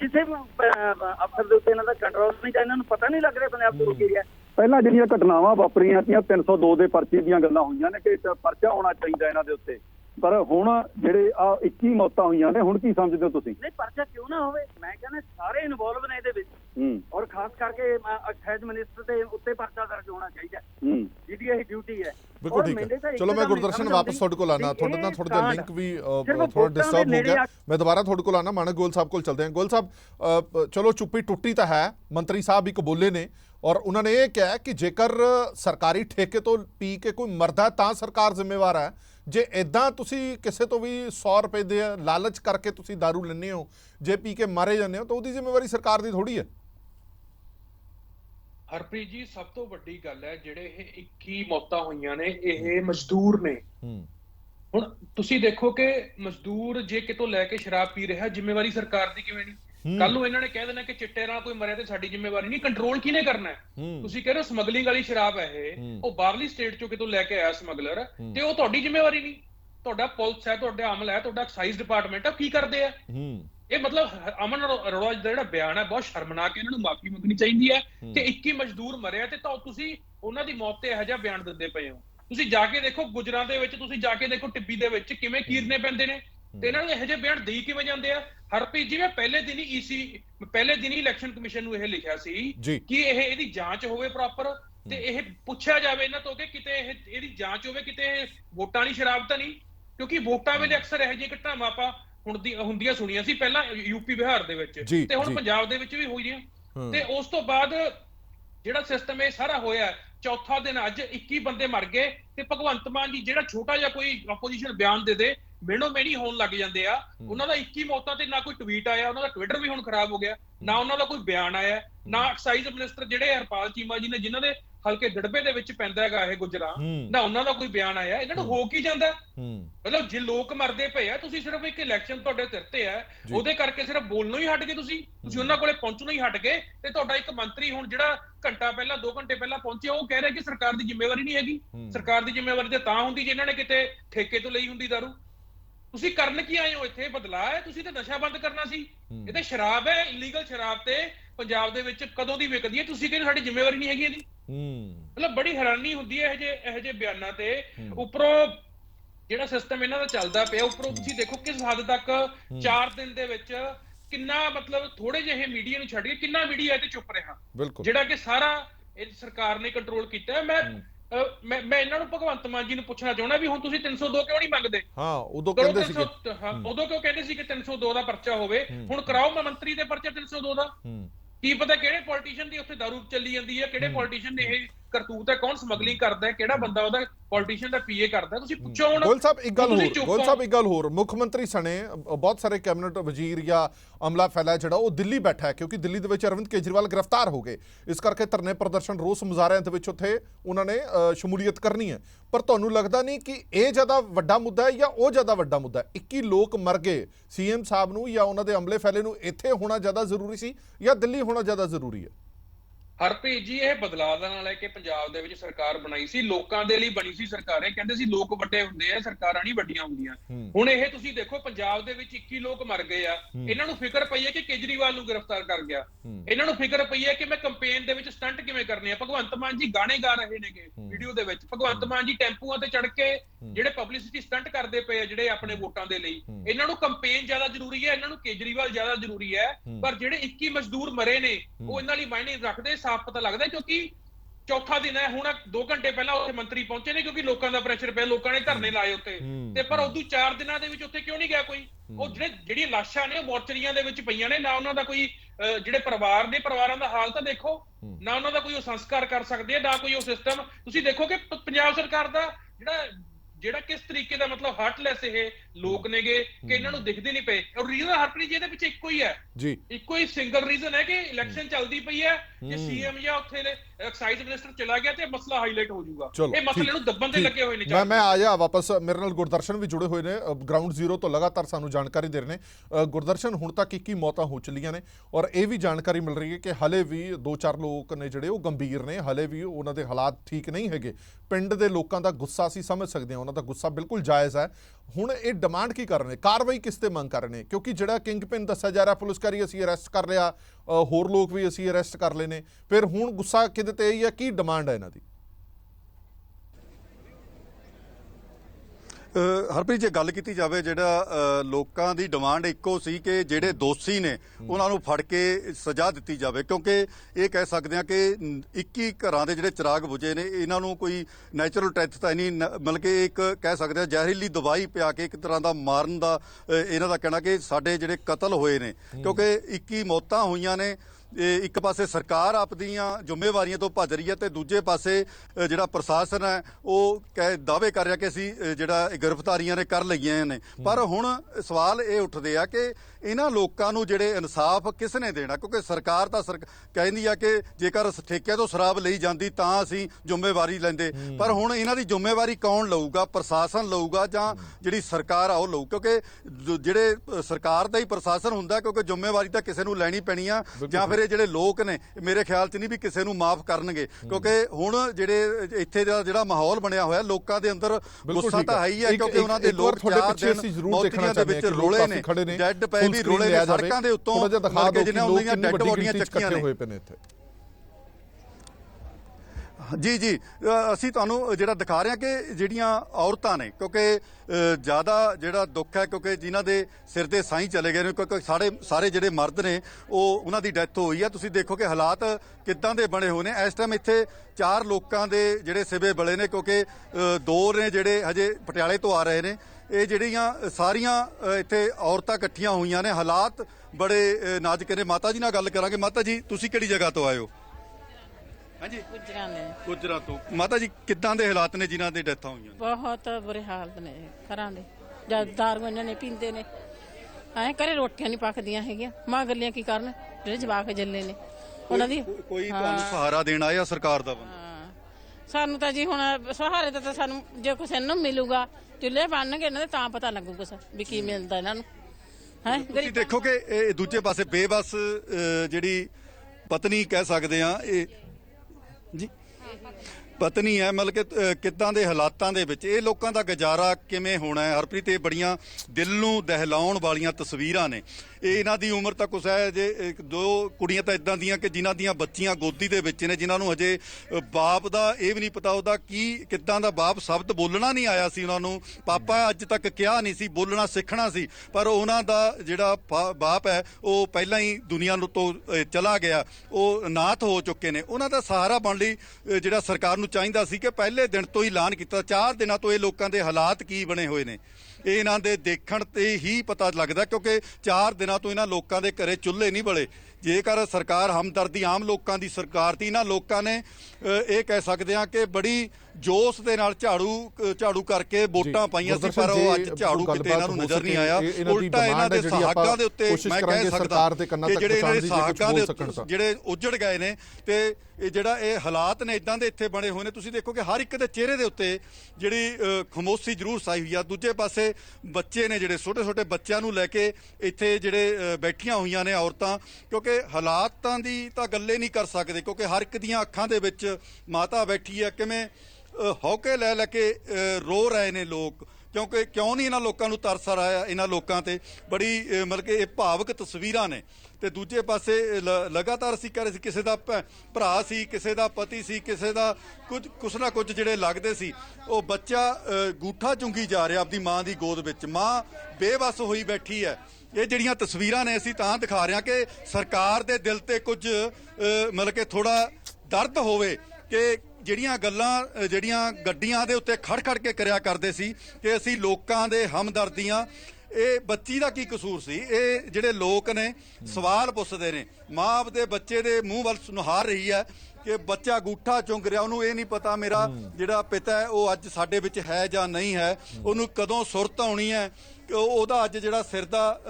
S8: ਕਿਸੇ ਅਫਸਰ ਦੇ ਉੱਤੇ ਇਹਨਾਂ ਦਾ ਕੰਟਰੋਲ ਨਹੀਂ ਤਾਂ ਇਹਨਾਂ ਨੂੰ ਪਤਾ ਨਹੀਂ ਲੱਗ ਰਿਹਾ ਪੰਜਾਬ ਤੋਂ ਕੀ ਹੈ।
S7: ਪਹਿਲਾਂ ਜਿਹੜੀਆਂ ਘਟਨਾਵਾਂ ਵਾਪਰੀਆਂ ਤੀਆਂ 302 ਦੇ ਪਰਚੇ ਦੀਆਂ ਗੱਲਾਂ ਹੋਈਆਂ ਨੇ ਕਿ ਪਰਚਾ ਹੋਣਾ ਚਾਹੀਦਾ ਇਹਨਾਂ ਦੇ ਉੱਤੇ। ਪਰ ਹੁਣ ਜਿਹੜੇ ਆ 21 ਮੌਤਾਂ ਹੋਈਆਂ ਨੇ ਹੁਣ ਕੀ ਸਮਝਦੇ ਹੋ ਤੁਸੀਂ?
S8: ਨਹੀਂ ਪਰਚਾ ਕਿਉਂ ਨਾ ਹੋਵੇ? ਮੈਂ ਕਹਿੰਦਾ ਸਾਰੇ ਇਨਵੋਲਵ ਨੇ ਇਹਦੇ ਵਿੱਚ।
S7: ਹੂੰ।
S8: ਔਰ ਖਾਸ ਕਰਕੇ ਐਕਸਾਈਜ਼ ਮਿਨਿਸਟਰ ਦੇ ਉੱਤੇ ਪਰਚਾ ਦਰਜ ਹੋਣਾ ਚਾਹੀਦਾ
S7: ਹੂੰ।
S8: ਜਿਹਦੀ ਇਹ ਡਿਊਟੀ ਹੈ।
S1: ਬਿਲਕੁਲ ਠੀਕ ਹੈ। ਚਲੋ ਮੈਂ ਗੁਰਦਰਸ਼ਨ ਵਾਪਸ ਤੁਹਾਡੇ ਕੋਲ ਆਣਾ
S8: ਵੀ
S1: ਤੁਹਾਡੇ ਨਾਲ ਥੋੜਾ ਜਿਹਾ ਲਿੰਕ ਵੀ ਥੋੜਾ ਡਿਸਟਰਬ ਹੋ ਗਿਆ। ਮੈਂ ਦੁਬਾਰਾ ਤੁਹਾਡੇ ਕੋਲ ਆਣਾ ਮਾਨਕ ਗੋਲ ਸਾਹਿਬ ਕੋਲ ਚਲਦੇ ਹਾਂ। ਗੋਲ ਸਾਹਿਬ ਚਲੋ ਚੁੱਪੀ ਟੁੱਟੀ ਤਾਂ ਹੈ। ਮੰਤਰੀ ਸਾਹਿਬ ਇੱਕ ਬੋਲੇ ਨੇ। ਔਰ ਉਹਨਾਂ ਨੇ ਇਹ ਕਿਹਾ ਕਿ ਜੇਕਰ ਸਰਕਾਰੀ ਠੇਕੇ ਤੋਂ ਪੀ ਕੇ ਕੋਈ ਮਰਦਾ ਤਾਂ ਸਰਕਾਰ ਜ਼ਿੰਮੇਵਾਰ ਹੈ। ਜੇ ਇਦਾਂ ਤੁਸੀਂ ਕਿਸੇ ਤੋਂ ਵੀ 100 ਰੁਪਏ ਦੇ ਲਾਲਚ ਕਰਕੇ ਤੁਸੀਂ दारू ਲੈਂਦੇ ਹੋ ਜੇ ਪੀ ਕੇ ਮਾਰੇ ਜਾਂਦੇ ਹੋ ਤਾਂ ਉਹਦੀ ਜ਼ਿੰਮੇਵਾਰੀ ਸਰਕਾਰ ਦੀ ਥੋੜੀ ਹੈ।
S9: ਹਰਪ੍ਰੀਤ ਜੀ ਸਭ ਤੋਂ ਵੱਡੀ ਗੱਲ ਹੈ ਜਿਹੜੇ ਇਹ 21 ਮੌਤਾਂ ਹੋਈਆਂ ਨੇ ਇਹ ਮਜ਼ਦੂਰ ਨੇ। ਹੁਣ ਤੁਸੀਂ ਦੇਖੋ ਕਿ ਮਜ਼ਦੂਰ ਜੇ ਕਿਤੋਂ ਲੈ ਕੇ ਸ਼ਰਾਬ ਪੀ ਰਿਹਾ ਜ਼ਿੰਮੇਵਾਰੀ ਸਰਕਾਰ ਦੀ ਕਿਵੇਂ ਨਹੀਂ? ਕੱਲ ਨੂੰ ਇਹਨਾਂ ਨੇ ਕਹਿ ਦੇਣਾ ਕਿ ਚਿੱਟੇ ਨਾਲ ਕੋਈ ਮਰਿਆ ਤੇ ਸਾਡੀ ਜ਼ਿੰਮੇਵਾਰੀ ਨਹੀਂ ਕੰਟਰੋਲ ਕਿਹਨੇ ਕਰਨਾ ਤੁਸੀਂ ਕਹਿ ਰਹੇ ਹੋ ਸਮਗਲਿੰਗ ਵਾਲੀ ਸ਼ਰਾਬ ਹੈ ਇਹ। ਉਹ ਬਾਹਰਲੀ ਸਟੇਟ ਚੋਂ ਕਿਤੋਂ ਲੈ ਕੇ ਆਇਆ ਸਮਗਲਰ। ਤੇ ਉਹ ਤੁਹਾਡੀ ਜ਼ਿੰਮੇਵਾਰੀ ਨਹੀਂ। ਤੁਹਾਡਾ ਪੁਲਿਸ ਹੈ ਤੁਹਾਡਾ ਅਮਲ ਹੈ ਤੁਹਾਡਾ ਐਕਸਾਈਜ਼ ਡਿਪਾਰਟਮੈਂਟ ਹੈ ਕੀ ਕਰਦੇ ਆ? ਇਹ ਮਤਲਬ ਅਮਨ ਅਰੋੜਾ ਦਾ ਜਿਹੜਾ ਬਿਆਨ ਹੈ ਬਹੁਤ ਸ਼ਰਮਨਾਕ ਹੈ ਇਹਨਾਂ ਨੂੰ ਮਾਫੀ ਮੰਗਣੀ ਚਾਹੀਦੀ ਹੈ
S1: ਹੂੰ।
S9: ਕਿ 21 ਮਜ਼ਦੂਰ ਮਰਿਆ ਤੇ ਤਾਂ ਤੁਸੀਂ ਉਹਨਾਂ ਦੀ ਮੌਤ ਤੇ ਇਹੋ ਜਿਹਾ ਬਿਆਨ ਦਿੰਦੇ ਪਏ ਹੋ। ਤੁਸੀਂ ਜਾ ਕੇ ਦੇਖੋ ਗੁਜਰਾਂ ਦੇ ਵਿੱਚ ਤੁਸੀਂ ਜਾ ਕੇ ਦੇਖੋ ਟਿੱਬੀ ਦੇ ਵਿੱਚ ਕਿਵੇਂ ਕੀਰਨੇ ਪੈਂਦੇ ਨੇ। ਤੇ ਇਹਨਾਂ ਨੂੰ ਇਹੋ ਜਿਹੇ ਬਿਆਨ ਦੇਈ ਕਿਵੇਂ ਜਾਂਦੇ ਆ? ਹਰਪ੍ਰੀਤ ਜੀ ਮੈਂ ਪਹਿਲੇ ਦਿਨ ਹੀ ਈਸੀ ਪਹਿਲੇ ਦਿਨ ਹੀ ਇਲੈਕਸ਼ਨ ਕਮਿਸ਼ਨ ਨੂੰ ਇਹ ਲਿਖਿਆ ਸੀ ਕਿ ਇਹ ਇਹਦੀ ਜਾਂਚ ਹੋਵੇ ਪ੍ਰੋਪਰ ਤੇ ਇਹ ਪੁੱਛਿਆ ਜਾਵੇ ਇਹਨਾਂ ਤੋਂ ਕਿ ਕਿਤੇ ਇਹ ਇਹਦੀ ਜਾਂਚ ਹੋਵੇ ਕਿਤੇ ਵੋਟਾਂ ਦੀ ਸ਼ਰਾਬ ਤਾਂ ਨਹੀਂ? ਕਿਉਂਕਿ ਵੋਟਾਂ ਵੇਲੇ ਅਕਸਰ ਇਹੋ ਜਿਹੀਆਂ ਘਟਨਾਵਾਂ ਆਪਾਂ ਹੁੰਦੀ ਹੁੰਦੀਆਂ ਸੁਣੀਆਂ ਸੀ ਪਹਿਲਾਂ ਯੂਪੀ ਬਿਹਾਰ ਦੇ ਵਿੱਚ ਤੇ ਹੁਣ। ਪੰਜਾਬ ਦੇ ਵਿੱਚ ਵੀ ਹੋਈਆਂ। ਤੇ ਉਸ ਤੋਂ ਬਾਅਦ ਜਿਹੜਾ ਸਿਸਟਮ ਇਹ ਸਾਰਾ ਹੋਇਆ ਚੌਥਾ ਦਿਨ ਅੱਜ 21 ਬੰਦੇ ਮਰ ਗਏ ਤੇ ਭਗਵੰਤ ਮਾਨ ਜੀ ਜਿਹੜਾ ਛੋਟਾ ਜਿਹਾ ਕੋਈ ਆਪੋਜੀਸ਼ਨ ਬਿਆਨ ਦੇ ਦੇ ਮੇਨੋ ਮੇਨੀ ਹੋਣ ਲੱਗ ਜਾਂਦੇ ਆ। ਉਹਨਾਂ ਦਾ 21 ਮੌਤਾਂ ਤੇ ਨਾ ਕੋਈ ਟਵੀਟ ਆਇਆ ਉਹਨਾਂ ਦਾ ਟਵਿੱਟਰ ਵੀ ਹੁਣ ਖਰਾਬ ਹੋ ਗਿਆ ਨਾ ਉਹਨਾਂ ਦਾ ਕੋਈ ਬਿਆਨ ਆਇਆ ਨਾ ਐਕਸਾਈਜ਼ ਮਿਨਿਸਟਰ ਜਿਹੜੇ ਹਰਪਾਲ ਚੀਮਾ ਜੀ ਨੇ ਜਿਨ੍ਹਾਂ ਦੇ ਹਲਕੇ ਡੜਬੇ ਦੇ ਵਿੱਚ ਪੈਂਦਾ ਹੈਗਾ ਇਹ ਗੁਜਰਾ। ਨਾ ਉਹਨਾਂ ਦਾ ਕੋਈ ਬਿਆਨ ਆਇਆ ਇਹਨਾਂ ਨੂੰ ਹੋ। ਕੀ ਜਾਂਦਾ? ਮਤਲਬ ਜੇ ਲੋਕ ਮਰਦੇ ਪਏ ਆ ਤੁਸੀਂ ਸਿਰਫ ਇੱਕ ਇਲੈਕਸ਼ਨ ਤੁਹਾਡੇ ਸਿਰ ਤੇ ਆ। ਉਹਦੇ ਕਰਕੇ ਸਿਰਫ ਬੋਲਣੋਂ ਹੀ ਹਟ ਗਏ ਤੁਸੀਂ। ਤੁਸੀਂ ਉਹਨਾਂ ਕੋਲੇ ਪਹੁੰਚਣੋਂ ਹੀ ਹਟ ਗਏ ਤੇ ਤੁਹਾਡਾ ਇੱਕ ਮੰਤਰੀ ਹੁਣ ਜਿਹੜਾ ਘੰਟਾ ਪਹਿਲਾਂ 2 ਘੰਟੇ ਪਹਿਲਾਂ ਪਹੁੰਚਿਆ ਉਹ ਕਹਿ ਰਿਹਾ ਕਿ ਸਰਕਾਰ ਦੀ ਜ਼ਿੰਮੇਵਾਰੀ ਨਹੀਂ ਹੈਗੀ। ਸਰਕਾਰ ਦੀ ਜ਼ਿੰਮੇਵਾਰੀ ਤੇ ਤਾਂ ਹੁੰਦੀ ਜੇ ਇਹਨਾਂ ਨੇ ਕਿਤੇ ਠੇਕੇ ਤੋਂ ਲਈ ਹੁੰਦੀ ਦਾਰੂ। ਤੁਸੀਂ ਕਰਨ ਕੀ ਆਏ ਹੋ ਇੱਥੇ? ਬਦਲਾ ਹੈ। ਤੁਸੀਂ ਤੇ ਨਸ਼ਾ ਬੰਦ ਕਰਨਾ ਸੀ। ਇਹ ਤੇ ਸ਼ਰਾਬ ਹੈ ਇਲੀਗਲ ਸ਼ਰਾਬ ਤੇ ਪੰਜਾਬ ਦੇ ਵਿੱਚ ਕਦੋਂ ਦੀ ਵਿਕਦੀ ਹੈ? ਤੁਸੀਂ ਕਹਿੰਦੇ ਸਾਡੀ ਜ਼ਿੰਮੇਵਾਰੀ ਨਹੀਂ ਹੈਗੀ ਇਹਦੀ।
S1: ਹੂੰ।
S9: ਮਤਲਬ ਬੜੀ ਹੈਰਾਨੀ ਹੁੰਦੀ ਹੈ ਇਹ ਜੇ ਇਹ ਜੇ ਬਿਆਨਾਂ ਤੇ। ਉੱਪਰੋਂ ਜਿਹੜਾ ਸਿਸਟਮ ਇਹਨਾਂ ਦਾ ਚੱਲਦਾ ਪਿਆ ਉੱਪਰੋਂ ਤੁਸੀਂ ਦੇਖੋ ਕਿਸ ਹੱਦ ਤੱਕ 4 ਦਿਨ ਦੇ ਵਿੱਚ ਕਿੰਨਾ ਮਤਲਬ ਥੋੜੇ ਜਿਹੇ ਮੀਡੀਆ ਨੂੰ ਛੱਡ ਕੇ ਕਿੰਨਾ ਮੀਡੀਆ ਤੇ ਚੁੱਪ ਰਿਹਾ। ਜਿਹੜਾ ਕਿ ਸਾਰਾ ਇਹ ਸਰਕਾਰ ਨੇ ਕੰਟਰੋਲ ਕੀਤਾ। ਮੈਂ ਮੈਂ ਮੈਂ ਇਹਨਾਂ ਨੂੰ ਭਗਵੰਤ ਮਾਨ ਜੀ ਨੂੰ ਪੁੱਛਣਾ ਚਾਹੁੰਦਾ ਵੀ ਹੁਣ ਤੁਸੀਂ 302 ਕਿਉਂ ਨਹੀਂ ਮੰਗਦੇ?
S1: ਹਾਂ ਉਦੋਂ ਕਹਿੰਦੇ ਸੀਗੇ।
S9: 300 ਹਾਂ। ਉਦੋਂ ਕਿਉਂ ਕਹਿੰਦੇ ਸੀ ਕਿ 302 ਦਾ ਪਰਚਾ ਹੋਵੇ? ਹੁਣ ਕਰਾਓ ਮੈਂ ਮੰਤਰੀ ਦੇ ਪਰਚਾ 302 ਦਾ ਕੀ ਪਤਾ ਕਿਹੜੇ ਪੋਲੀਟੀਸ਼ੀਅਨ ਦੀ ਉੱਥੇ ਦਾਰੂ ਚੱਲੀ ਜਾਂਦੀ ਹੈ ਕਿਹੜੇ ਪੋਲੀਟੀਸ਼ੀਅਨ ਨੇ ਇਹ ਕਰਤੂਤ ਹੈ ਕੌਣ ਸਮਗਲਿੰਗ ਕਰਦਾ ਹੈ ਕਿਹੜਾ ਬੰਦਾ ਉਹਦਾ ਪੋਲੀਟੀਸ਼ੀਅਨ ਦਾ ਪੀਏ ਕਰਦਾ? ਤੁਸੀਂ ਪੁੱਛੋ ਹੁਣ
S1: ਗੋਲ ਸਾਹਿਬ ਇੱਕ ਗੱਲ ਹੋਰ ਗੋਲ। ਸਾਹਿਬ ਇੱਕ ਗੱਲ ਹੋਰ। ਮੁੱਖ ਮੰਤਰੀ ਸਣੇ ਬਹੁਤ ਸਾਰੇ ਕੈਬਨਿਟ ਵਜ਼ੀਰ ਜਾਂ ਅਮਲਾ ਫੈਲਾ ਜਿਹੜਾ ਉਹ ਦਿੱਲੀ ਬੈਠਾ ਹੈ ਕਿਉਂਕਿ ਦਿੱਲੀ ਦੇ ਵਿੱਚ ਅਰਵਿੰਦ ਕੇਜਰੀਵਾਲ ਗ੍ਰਿਫਤਾਰ ਹੋ ਗਏ। ਇਸ ਕਰਕੇ ਧਰਨੇ ਪ੍ਰਦਰਸ਼ਨ ਰੋਸ ਮੁਜ਼ਾਹਰਿਆਂ ਦੇ ਵਿੱਚ ਉੱਥੇ ਉਹਨਾਂ ਨੇ ਸ਼ਮੂਲੀਅਤ ਕਰਨੀ ਹੈ। ਪਰ ਤੁਹਾਨੂੰ ਲੱਗਦਾ ਨਹੀਂ ਕਿ ਇਹ ਜ਼ਿਆਦਾ ਵੱਡਾ ਮੁੱਦਾ ਹੈ ਜਾਂ ਉਹ ਜ਼ਿਆਦਾ ਵੱਡਾ ਮੁੱਦਾ ਹੈ? 21 ਲੋਕ ਮਰ ਗਏ ਸੀਐਮ ਸਾਹਿਬ ਨੂੰ ਜਾਂ ਉਹਨਾਂ ਦੇ ਅਮਲੇ ਫੈਲੇ ਨੂੰ ਇੱਥੇ ਹੋਣਾ ਜ਼ਿਆਦਾ ਜ਼ਰੂਰੀ ਸੀ ਜਾਂ ਦਿੱਲੀ ਹੋਣਾ ਜ਼ਿਆਦਾ ਜ਼ਰੂਰੀ ਹੈ?
S9: ਹਰਪ੍ਰੀਤ ਜੀ ਇਹ ਬਦਲਾਅ ਦਾ ਨਾਲ ਹੈ ਕਿ ਪੰਜਾਬ ਦੇ ਵਿੱਚ ਸਰਕਾਰ ਬਣਾਈ ਸੀ ਲੋਕਾਂ ਦੇ ਲਈ ਬਣੀ ਸੀ ਸਰਕਾਰ। ਇਹ ਕਹਿੰਦੇ ਸੀ ਲੋਕ ਵੱਡੇ ਹੁੰਦੇ ਆ ਸਰਕਾਰਾਂ ਨਹੀਂ ਵੱਡੀਆਂ ਹੁੰਦੀਆਂ। ਹੁਣ ਇਹ ਤੁਸੀਂ ਦੇਖੋ ਪੰਜਾਬ ਦੇ ਵਿੱਚ 21 ਲੋਕ ਮਰ ਗਏ ਆ। ਇਹਨਾਂ ਨੂੰ ਫਿਕਰ ਪਈ ਹੈ ਕਿ ਕੇਜਰੀਵਾਲ ਨੂੰ ਗ੍ਰਿਫਤਾਰ ਕਰ ਗਿਆ। ਇਹਨਾਂ ਨੂੰ ਫਿਕਰ ਪਈ ਹੈ ਕਿ ਮੈਂ ਕੈਂਪੇਨ ਦੇ ਵਿੱਚ ਸਟੰਟ ਕਿਵੇਂ ਕਰਨੇ ਆ। ਭਗਵੰਤ ਮਾਨ ਜੀ ਗਾਣੇ ਗਾ ਰਹੇ ਨੇਗੇ ਵੀਡੀਓ ਦੇ ਵਿੱਚ। ਭਗਵੰਤ ਮਾਨ ਜੀ ਟੈਂਪੂਆਂ ਤੇ ਚੜ ਕੇ ਜਿਹੜੇ ਪਬਲਿਸਿਟੀ ਸਟੰਟ ਕਰਦੇ ਪਏ ਆ ਜਿਹੜੇ ਆਪਣੇ ਵੋਟਾਂ ਦੇ ਲਈ। ਇਹਨਾਂ ਨੂੰ ਕੈਂਪੇਨ ਜ਼ਿਆਦਾ ਜ਼ਰੂਰੀ ਹੈ ਇਹਨਾਂ ਨੂੰ ਕੇਜਰੀਵਾਲ ਜ਼ਿਆਦਾ ਜ਼ਰੂਰੀ ਹੈ। ਪਰ ਜਿਹੜੇ 21 ਮਜ਼ਦੂਰ ਮਰੇ ਨੇ ਉਹ ਇਹਨਾਂ ਲਈ ਮਾਇਨੇ ਰੱਖਦੇ ਸਾਫ਼ ਪਤਾ ਲੱਗਦਾ ਕਿਉਂਕਿ ਚੌਥਾ ਦਿਨ ਹੈ ਹੁਣ 2 ਘੰਟੇ ਪਹਿਲਾਂ ਉੱਥੇ ਮੰਤਰੀ ਪਹੁੰਚੇ ਨੇ ਕਿਉਂਕਿ ਲੋਕਾਂ ਦਾ ਪ੍ਰੈਸ਼ਰ ਪਿਆ ਲੋਕਾਂ ਨੇ ਧਰਨੇ ਲਾਏ ਉੱਤੇ
S1: ਹੂੰ,
S9: ਤੇ ਪਰ ਉਦੋਂ 4 ਦਿਨਾਂ ਦੇ ਵਿੱਚ ਉੱਥੇ ਕਿਉਂ ਨਹੀਂ ਗਿਆ ਕੋਈ? ਉਹ ਜਿਹੜੇ ਜਿਹੜੀਆਂ ਲਾਸ਼ਾਂ ਨੇ ਉਹ ਮੋਰਚਰੀਆਂ ਦੇ ਵਿੱਚ ਪਈਆਂ ਨੇ ਨਾ ਉਹਨਾਂ ਦਾ ਕੋਈ ਜਿਹੜੇ ਪਰਿਵਾਰ ਨੇ ਪਰਿਵਾਰਾਂ ਦਾ ਹਾਲ ਤਾਂ ਦੇਖੋ ਨਾ ਉਹਨਾਂ ਦਾ ਕੋਈ ਉਹ ਸੰਸਕਾਰ ਕਰ ਸਕਦੇ ਆ ਨਾ ਕੋਈ ਉਹ ਸਿਸਟਮ ਤੁਸੀਂ ਦੇਖੋ ਕਿ ਪੰਜਾਬ ਸਰਕਾਰ ਦਾ ਜਿਹੜਾ ਜਿਹੜਾ ਕਿਸ ਤਰੀਕੇ ਦਾ ਮਤਲਬ ਹਾਰਟਲੈਸ ਇਹ ਲੋਕ ਨੇਗੇ ਕਿ ਇਹਨਾਂ ਨੂੰ ਦਿਖਦੇ ਨਹੀਂ ਪਏ। ਔਰ ਰੀਜ਼ਨ ਹਰਪ੍ਰੀਤ ਜੀ ਇਹਦੇ ਪਿੱਛੇ ਇੱਕੋ ਹੀ ਹੈ।
S1: ਜੀ।
S9: ਇੱਕੋ ਹੀ ਸਿੰਗਲ ਰੀਜ਼ਨ ਹੈ ਕਿ ਇਲੈਕਸ਼ਨ ਚੱਲਦੀ ਪਈ ਹੈ ਜੇ ਸੀਐਮ ਜਾਂ ਉੱਥੇ ਐਕਸਾਈਜ਼ ਮਿਨਿਸਟਰ ਚਲਾ ਗਿਆ ਤੇ ਮਸਲਾ ਹਾਈਲਾਈਟ ਹੋ ਜਾਊਗਾ। ਇਹ ਮਸਲੇ ਨੂੰ ਦੱਬਣ ਤੇ। ਲੱਗੇ ਹੋਏ ਨੇ
S1: ਮੈਂ ਮੈਂ ਆ ਜਾ ਵਾਪਸ ਮੇਰੇ ਨਾਲ ਗੁਰਦਰਸ਼ਨ ਵੀ ਜੁੜੇ ਹੋਏ ਨੇ। ਗਰਾਊਂਡ ਜ਼ੀਰੋ ਤੋਂ ਲਗਾਤਾਰ ਸਾਨੂੰ ਜਾਣਕਾਰੀ ਦੇ ਰਹੇ ਨੇ। ਗੁਰਦਰਸ਼ਨ ਹੁਣ ਤੱਕ 21 ਮੌਤਾਂ ਹੋ ਚੁੱਲੀਆਂ ਨੇ? ਔਰ ਇਹ ਵੀ ਜਾਣਕਾਰੀ ਮਿਲ ਰਹੀ ਹੈ ਕਿ ਹਲੇ ਵੀ ਦੋ ਚਾਰ ਲੋਕ ਨੇ ਜਿਹੜੇ ਉਹ ਗੰਭੀਰ ਨੇ। ਹਲੇ ਵੀ ਉਹਨਾਂ ਦੇ ਹਾਲਾਤ ਠੀਕ ਨਹੀਂ ਹੈਗੇ। ਪਿੰਡ ਦੇ ਲੋਕਾਂ ਦਾ ਗੁੱਸਾ ਅਸੀਂ ਸਮਝ ਸਕਦੇ ਹਾਂ। ਉਹਨਾਂ ਦਾ ਗੁੱਸਾ ਬਿਲਕੁਲ ਜਾਇਜ਼ ਹੈ। ਹੁਣ ਇਹ ਡਿਮਾਂਡ ਕੀ ਕਰ ਰਹੇ ਨੇ? ਕਾਰਵਾਈ ਕਿਸ ਤੇ ਮੰਗ ਕਰ ਰਹੇ ਨੇ? ਕਿਉਂਕਿ ਜਿਹੜਾ ਕਿੰਗ ਪਿਨ ਦੱਸਿਆ ਜਾ ਰਿਹਾ, ਪੁਲਿਸ ਕਰੀ ਅਸੀਂ ਅਰੈਸਟ ਕਰ ਲਿਆ ਹੋਰ ਲੋਕ ਵੀ ਅਸੀਂ ਅਰੈਸਟ ਕਰ ਲਏ ਨੇ। ਫਿਰ ਹੁਣ ਗੁੱਸਾ ਕਿਹਦੇ ਤੇ ਹੀ ਹੈ? ਕੀ ਡਿਮਾਂਡ ਹੈ ਇਹਨਾਂ ਦੀ?
S5: ਹਰਪ੍ਰੀਤ ਜੇ ਗੱਲ ਕੀਤੀ ਜਾਵੇ ਜਿਹੜਾ ਲੋਕਾਂ ਦੀ ਡਿਮਾਂਡ ਇੱਕੋ ਸੀ ਕਿ ਜਿਹੜੇ ਦੋਸ਼ੀ ਨੇ ਉਹਨਾਂ ਨੂੰ ਫੜ ਕੇ ਸਜ਼ਾ ਦਿੱਤੀ ਜਾਵੇ ਕਿਉਂਕਿ ਇਹ ਕਹਿ ਸਕਦੇ ਆ ਕਿ 21 ਘਰਾਂ ਦੇ ਜਿਹੜੇ ਚਿਰਾਗ ਬੁਝੇ ਨੇ ਇਹਨਾਂ ਨੂੰ ਕੋਈ ਨੈਚੁਰਲ ਡੈਥ ਤਾਂ ਨਹੀਂ ਮਤਲਬ ਕਿ ਇੱਕ ਕਹਿ ਸਕਦੇ ਆ ਜ਼ਹਿਰੀਲੀ ਦਵਾਈ ਪਿਆ ਕੇ ਇੱਕ ਤਰ੍ਹਾਂ ਦਾ ਮਾਰਨ ਦਾ ਇਹਨਾਂ ਦਾ ਕਹਿਣਾ ਕਿ ਸਾਡੇ ਜਿਹੜੇ ਕਤਲ ਹੋਏ ਨੇ ਕਿਉਂਕਿ 21 ਮੌਤਾਂ ਹੋਈਆਂ ਨੇ ਇੱਕ ਪਾਸੇ ਸਰਕਾਰ ਆਪਦੀਆਂ ਜ਼ਿੰਮੇਵਾਰੀਆਂ ਤੋਂ ਭੱਜ ਰਹੀ ਹੈ ਤੇ ਦੂਜੇ ਪਾਸੇ ਜਿਹੜਾ ਪ੍ਰਸ਼ਾਸਨ ਹੈ ਉਹ ਕਹਿ ਦਾਅਵੇ ਕਰ ਰਿਹਾ ਕਿ ਅਸੀਂ ਜਿਹੜਾ ਗ੍ਰਿਫਤਾਰੀਆਂ ਨੇ ਕਰ ਲਈਆਂ ਨੇ। ਪਰ ਹੁਣ ਸਵਾਲ ਇਹ ਉੱਠਦੇ ਆ ਕਿ ਇਹਨਾਂ ਲੋਕਾਂ ਨੂੰ ਜਿਹੜੇ ਇਨਸਾਫ ਕਿਸ ਨੇ ਦੇਣਾ? ਕਿਉਂਕਿ ਸਰਕਾਰ ਤਾਂ ਸਰਕ- ਕਹਿੰਦੀ ਆ ਕਿ ਜੇਕਰ ਸ- ਠੇਕੇ ਤੋਂ ਸ਼ਰਾਬ ਲਈ ਜਾਂਦੀ ਤਾਂ ਅਸੀਂ ਜ਼ਿੰਮੇਵਾਰੀ ਲੈਂਦੇ। ਪਰ ਹੁਣ ਇਹਨਾਂ ਦੀ ਜ਼ਿੰਮੇਵਾਰੀ ਕੌਣ ਲਊਗਾ? ਪ੍ਰਸ਼ਾਸਨ ਲਊਗਾ ਜਾਂ ਜਿਹੜੀ ਸਰਕਾਰ ਆ ਉਹ ਲਊ? ਕਿਉਂਕਿ ਜਿਹੜੇ ਸਰਕਾਰ ਦਾ ਹੀ ਪ੍ਰਸ਼ਾਸਨ ਹੁੰਦਾ ਕਿਉਂਕਿ ਜ਼ਿੰਮੇਵਾਰੀ ਤਾਂ ਕਿਸੇ ਨੂੰ ਲੈਣੀ ਪੈਣੀ ਆ ਜਾਂ ਫਿਰ ਇਹ ਜਿਹੜੇ ਲੋਕ ਨੇ ਮੇਰੇ ਖਿਆਲ 'ਚ ਨਹੀਂ ਵੀ ਕਿਸੇ ਨੂੰ ਮਾਫ ਕਰਨਗੇ। ਕਿਉਂਕਿ ਹੁਣ ਜਿਹੜੇ ਇੱਥੇ ਦਾ ਜਿਹੜਾ ਮਾਹੌਲ ਬਣਿਆ ਹੋਇਆ ਲੋਕਾਂ ਦੇ ਅੰਦਰ ਗੁੱਸਾ ਤਾਂ
S1: ਹੈ।
S5: ਹੈ ਹੀ ਕਿਉਂਕਿ ਉਹਨਾਂ ਦੇ ਲੋਕ ਚਾਰ ਦਿਨ ਮੌਤੀਆਂ ਦੇ ਵਿੱਚ ਰੋਲੇ ਨੇ। ਡੈੱਡ ਪਏ ਵੀ ਰੋਲੇ ਨੇ। ਸੜਕਾਂ ਦੇ ਉੱਤੋਂ ਮਤਲਬ ਕਿ ਜਿਨ੍ਹਾਂ ਹੁੰਦੀਆਂ ਡੈੱਡ ਬੋਡੀਆਂ ਚੱਕੀਆਂ ਨੇ।
S1: ਹੋਏ ਪਏ ਨੇ ਇੱਥੇ।
S5: ਜੀ ਜੀ ਅਸੀਂ ਤੁਹਾਨੂੰ ਜਿਹੜਾ ਦਿਖਾ ਰਹੇ ਹਾਂ ਕਿ ਜਿਹੜੀਆਂ ਔਰਤਾਂ ਨੇ ਕਿਉਂਕਿ ਜ਼ਿਆਦਾ ਜਿਹੜਾ ਦੁੱਖ ਹੈ ਕਿਉਂਕਿ ਜਿਨ੍ਹਾਂ ਦੇ ਸਿਰ 'ਤੇ ਸਾਈਂ ਚਲੇ ਗਏ ਨੇ ਕਿਉਂਕਿ ਸਾਰੇ ਸਾਰੇ ਜਿਹੜੇ ਮਰਦ ਨੇ ਉਹ ਉਹਨਾਂ ਦੀ ਡੈਥ ਹੋਈ ਹੈ। ਤੁਸੀਂ ਦੇਖੋ ਕਿ ਹਾਲਾਤ ਕਿੱਦਾਂ ਦੇ ਬਣੇ ਹੋਏ ਨੇ। ਇਸ ਟਾਈਮ ਇੱਥੇ ਚਾਰ ਲੋਕਾਂ ਦੇ ਜਿਹੜੇ ਸਿਵੇ ਬਲੇ ਨੇ ਕਿਉਂਕਿ ਅ, ਦੋ ਨੇ ਜਿਹੜੇ ਹਜੇ ਪਟਿਆਲੇ ਤੋਂ ਆ ਰਹੇ ਨੇ। ਇਹ ਜਿਹੜੀਆਂ ਸਾਰੀਆਂ ਇੱਥੇ ਔਰਤਾਂ ਇਕੱਠੀਆਂ ਹੋਈਆਂ ਨੇ। ਹਾਲਾਤ ਬੜੇ ਨਾਜ਼ੁਕ ਨੇ। ਮਾਤਾ ਜੀ ਨਾਲ ਗੱਲ ਕਰਾਂਗੇ। ਮਾਤਾ ਜੀ ਤੁਸੀਂ ਕਿਹੜੀ ਜਗ੍ਹਾ ਤੋਂ ਆਏ ਹੋ? ਹਾਂਜੀ।
S10: ਗੁਜਰਾਂ ਨੇ
S5: ਗੁਜਰਾ ਤੋਂ। ਮਾਤਾ ਜੀ ਕਿੱਦਾਂ ਦੇ ਹਾਲਾਤ ਨੇ ਜਿਨ੍ਹਾਂ ਦੇ ਡੈਥਾਂ ਹੋਈਆਂ ਨੇ?
S10: ਬਹੁਤ ਬੁਰੇ ਹਾਲਤ ਨੇ ਘਰਾਂ ਦੇ। ਜਦ ਦਾਰੂ ਇਹਨਾਂ ਨੇ ਪੀਂਦੇ ਨੇ। ਐ ਘਰੇ ਰੋਟੀਆਂ ਨਹੀਂ ਪੱਕਦੀਆਂ ਹੈਗੀਆਂ। ਮਾਂ ਗੱਲੀਆਂ ਕੀ ਕਰਨ? ਜਿਹੜੇ ਜਵਾਕ ਜੱਲੇ ਨੇ। ਉਹਨਾਂ ਦੀ
S5: ਕੋਈ- ਕੋਈ ਤੁਹਾਨੂੰ ਸਹਾਰਾ ਦੇਣ ਆਇਆ ਸਰਕਾਰ ਦਾ ਬੰਦਾ?
S10: ਹਾਂ। ਸਾਨੂੰ ਤਾਂ ਜੀ ਹੁਣ ਸਹਾਰੇ ਦਾ ਤਾਂ ਸਾਨੂੰ ਜੇ ਕੁਛ ਇਹਨਾਂ ਨੂੰ ਮਿਲੂਗਾ ਚੁੱਲ੍ਹੇ ਬਣਨਗੇ ਇਹਨਾਂ ਦੇ ਤਾਂ ਪਤਾ ਲੱਗੂ ਕੁਛ ਵੀ ਕੀ ਮਿਲਦਾ ਇਹਨਾਂ ਨੂੰ। ਹੈ?
S5: ਤੁਸੀਂ ਦੇਖੋ ਕਿ ਇਹ ਦੂਜੇ ਪਾਸੇ ਬੇਬਸ ਅ, ਜਿਹੜੀ ਪਤਨੀ ਕਹਿ ਸਕਦੇ ਆ ਇਹ ਜੀ। ਪਤਨੀ ਹੈ, ਮਤਲਬ ਕਿ ਕਿੱਦਾਂ ਦੇ ਹਾਲਾਤਾਂ ਦੇ ਵਿੱਚ ਇਹ ਲੋਕਾਂ ਦਾ ਗੁਜ਼ਾਰਾ ਕਿਵੇਂ ਹੋਣਾ ਹੈ? ਹਰਪ੍ਰੀਤ, ਇਹ ਬੜੀਆਂ ਦਿਲ ਨੂੰ ਦਹਿਲਾਉਣ ਵਾਲੀਆਂ ਤਸਵੀਰਾਂ ਨੇ। ਇਹ ਇਹਨਾਂ ਦੀ ਉਮਰ ਤਾਂ ਕੁਛ ਹੈ, ਜੇ ਦੋ ਕੁੜੀਆਂ ਤਾਂ ਇਦਾਂ ਦੀਆਂ ਕਿ ਜਿਨ੍ਹਾਂ ਦੀਆਂ ਬੱਚੀਆਂ ਗੋਦੀ ਦੇ ਵਿੱਚ ਨੇ, ਜਿਨ੍ਹਾਂ ਨੂੰ ਹਜੇ ਬਾਪ ਦਾ ਇਹ ਵੀ ਨਹੀਂ ਪਤਾ ਉਹਦਾ ਕੀ, ਕਿੱਦਾਂ ਦਾ ਬਾਪ ਸ਼ਬਦ ਬੋਲਣਾ ਨਹੀਂ ਆਇਆ ਸੀ ਉਹਨਾਂ ਨੂੰ। ਪਾਪਾ ਅੱਜ ਤੱਕ ਕਿਹਾ ਨਹੀਂ ਸੀ, ਬੋਲਣਾ ਸਿੱਖਣਾ ਸੀ, ਪਰ ਉਹਨਾਂ ਦਾ ਜਿਹੜਾ ਪਾ- ਬਾਪ ਹੈ, ਉਹ ਪਹਿਲਾਂ ਹੀ ਦੁਨੀਆ ਨੂੰ ਤੋਂ ਚਲਾ ਗਿਆ। ਉਹ ਨਾਥ ਹੋ ਚੁੱਕੇ ਨੇ। ਉਹਨਾਂ ਦਾ ਸਹਾਰਾ ਬਣ ਲਈ ਜਿਹੜਾ ਸਰਕਾਰ ਨੂੰ ਚਾਹੀਦਾ ਸੀ ਕਿ ਪਹਿਲੇ ਦਿਨ ਤੋਂ ਹੀ ਐਲਾਨ ਕੀਤਾ। ਚਾਰ ਦਿਨਾਂ ਤੋਂ ਇਹ ਲੋਕਾਂ ਦੇ ਹਾਲਾਤ ਕੀ ਬਣੇ ਹੋਏ ਨੇ, ਇਹ ਇਹਨਾਂ ਦੇ ਦੇਖਣ ਤੇ ਹੀ ਪਤਾ ਲੱਗਦਾ, ਕਿਉਂਕਿ ਚਾਰ ਦਿਨਾਂ ਤੋਂ ਇਹਨਾਂ ਲੋਕਾਂ ਦੇ ਘਰੇ ਚੁੱਲ੍ਹੇ ਨਹੀਂ ਬਲੇ। ਜੇਕਰ ਸਰਕਾਰ ਹਮਦਰਦੀ ਆਮ ਲੋਕਾਂ ਦੀ ਸਰਕਾਰ ਤੀ ਇਹਨਾਂ ਲੋਕਾਂ ਨੇ ਇਹ ਕਹਿ ਸਕਦੇ ਆ ਕਿ ਬੜੀ ਜੋਸ਼ ਦੇ ਨਾਲ ਝਾੜੂ ਝਾੜੂ ਕਰਕੇ ਵੋਟਾਂ ਪਾਈਆਂ ਸੀ ਪਰ ਉਹ ਅੱਜ ਝਾੜੂ ਕਿਤੇ ਇਹਨਾਂ ਨੂੰ ਨਜ਼ਰ ਨਹੀਂ ਆਇਆ। ਉਲਟਾ ਇਹਨਾਂ ਦੇ ਸਹਾਕਾਂ ਦੇ ਉੱਤੇ ਮੈਂ ਕਹਿ ਸਕਦਾ ਕਿ ਜਿਹੜੇ ਇਹਨਾਂ ਦੇ ਸਹਾਕਾਂ ਦੇ ਜਿਹੜੇ ਉੱਜੜ ਗਏ ਨੇ ਤੇ ਇਹ ਜਿਹੜਾ ਇਹ ਹਾਲਾਤ ਨੇ ਇਦਾਂ ਦੇ ਇੱਥੇ ਬਣੇ ਹੋਏ ਨੇ। ਤੁਸੀਂ ਦੇਖੋ ਕਿ ਹਰ ਇੱਕ ਦੇ ਚਿਹਰੇ ਦੇ ਉੱਤੇ ਜਿਹੜੀ ਖਮੋਸ਼ੀ ਜ਼ਰੂਰ ਸਾਈ ਹੋਈ ਆ। ਦੂਜੇ ਪਾਸੇ ਬੱਚੇ ਨੇ ਜਿਹੜੇ ਛੋਟੇ ਛੋਟੇ ਬੱਚਿਆਂ ਨੂੰ ਲੈ ਕੇ ਇੱਥੇ ਜਿਹੜੇ ਬੈਠੀਆਂ ਹੋਈਆਂ ਨੇ ਔਰਤਾਂ ਕਿਉਂਕਿ ਹਾਲਾਤਾਂ ਦੀ ਤਾਂ ਗੱਲੇ ਨਹੀਂ ਕਰ ਸਕਦੇ ਕਿਉਂਕਿ ਹਰ ਇੱਕ ਦੀਆਂ ਅੱਖਾਂ ਦੇ ਵਿੱਚ ਮਾਤਾ ਬੈਠੀ ਹੈ। ਕਿਵੇਂ ਹੌਕੇ ਲੈ ਲੈ ਕੇ ਰੋ ਰਹੇ ਨੇ ਲੋਕ। ਕਿਉਂਕਿ ਕਿਉਂ ਨਹੀਂ ਇਹਨਾਂ ਲੋਕਾਂ ਨੂੰ ਤਰਸ ਆ ਰਿਹਾ ਇਹਨਾਂ ਲੋਕਾਂ ਤੇ? ਬੜੀ ਮਤਲਬ ਕਿ ਇਹ ਭਾਵਕ ਤਸਵੀਰਾਂ ਨੇ। ਤੇ ਦੂਜੇ ਪਾਸੇ ਲ- ਲਗਾਤਾਰ ਅਸੀਂ ਕਹਿ ਰਹੇ ਸੀ, ਕਿਸੇ ਦਾ ਭੈ- ਭਰਾ ਸੀ, ਕਿਸੇ ਦਾ ਪਤੀ ਸੀ, ਕਿਸੇ ਦਾ ਕੁਝ, ਕੁਛ ਨਾ ਕੁਝ ਜਿਹੜੇ ਲੱਗਦੇ ਸੀ, ਉਹ ਬੱਚਾ ਗੂਠਾ ਚੁੰਗੀ ਜਾ ਰਿਹਾ ਆਪਦੀ ਮਾਂ ਦੀ ਗੋਦ ਵਿੱਚ। ਮਾਂ ਬੇਵਸ ਹੋਈ ਬੈਠੀ ਹੈ। ਇਹ ਜਿਹੜੀਆਂ ਤਸਵੀਰਾਂ ਨੇ, ਅਸੀਂ ਤਾਂ ਦਿਖਾ ਰਹੇ ਹਾਂ ਕਿ ਸਰਕਾਰ ਦੇ ਦਿਲ ਤੇ ਕੁਝ ਮਤਲਬ ਕਿ ਥੋੜਾ ਦਰਦ ਹੋਵੇ ਕਿ ਜਿਹੜੀਆਂ ਗੱਲਾਂ ਜਿਹੜੀਆਂ ਗੱਡੀਆਂ ਦੇ ਉੱਤੇ ਖੜ ਖੜ ਕੇ ਕਰਿਆ ਕਰਦੇ ਸੀ ਕਿ ਅਸੀਂ ਲੋਕਾਂ ਦੇ ਹਮਦਰਦੀਆਂ ਇਹ ਬੱਚੀ ਦਾ ਕੀ ਕਸੂਰ ਸੀ? ਇਹ ਜਿਹੜੇ ਲੋਕ ਨੇ ਸਵਾਲ ਪੁੱਛਦੇ ਨੇ। ਮਾਂ ਆਪਦੇ ਬੱਚੇ ਦੇ ਮੂੰਹ ਵੱਲ ਸੁਨਹਾਰ ਰਹੀ ਹੈ ਕਿ ਬੱਚਾ ਗੂਠਾ ਚੁੰਗ ਰਿਹਾ ਉਹਨੂੰ ਇਹ ਨਹੀਂ ਪਤਾ ਮੇਰਾ ਜਿਹੜਾ ਪਿਤਾ ਹੈ ਉਹ ਅੱਜ ਸਾਡੇ ਵਿੱਚ ਹੈ ਜਾਂ ਨਹੀਂ ਹੈ। ਉਹਨੂੰ ਕਦੋਂ ਸੁਰਤ ਆਉਣੀ ਹੈ? ਉਹਦਾ ਅੱਜ ਜਿਹੜਾ ਸਿਰ ਦਾ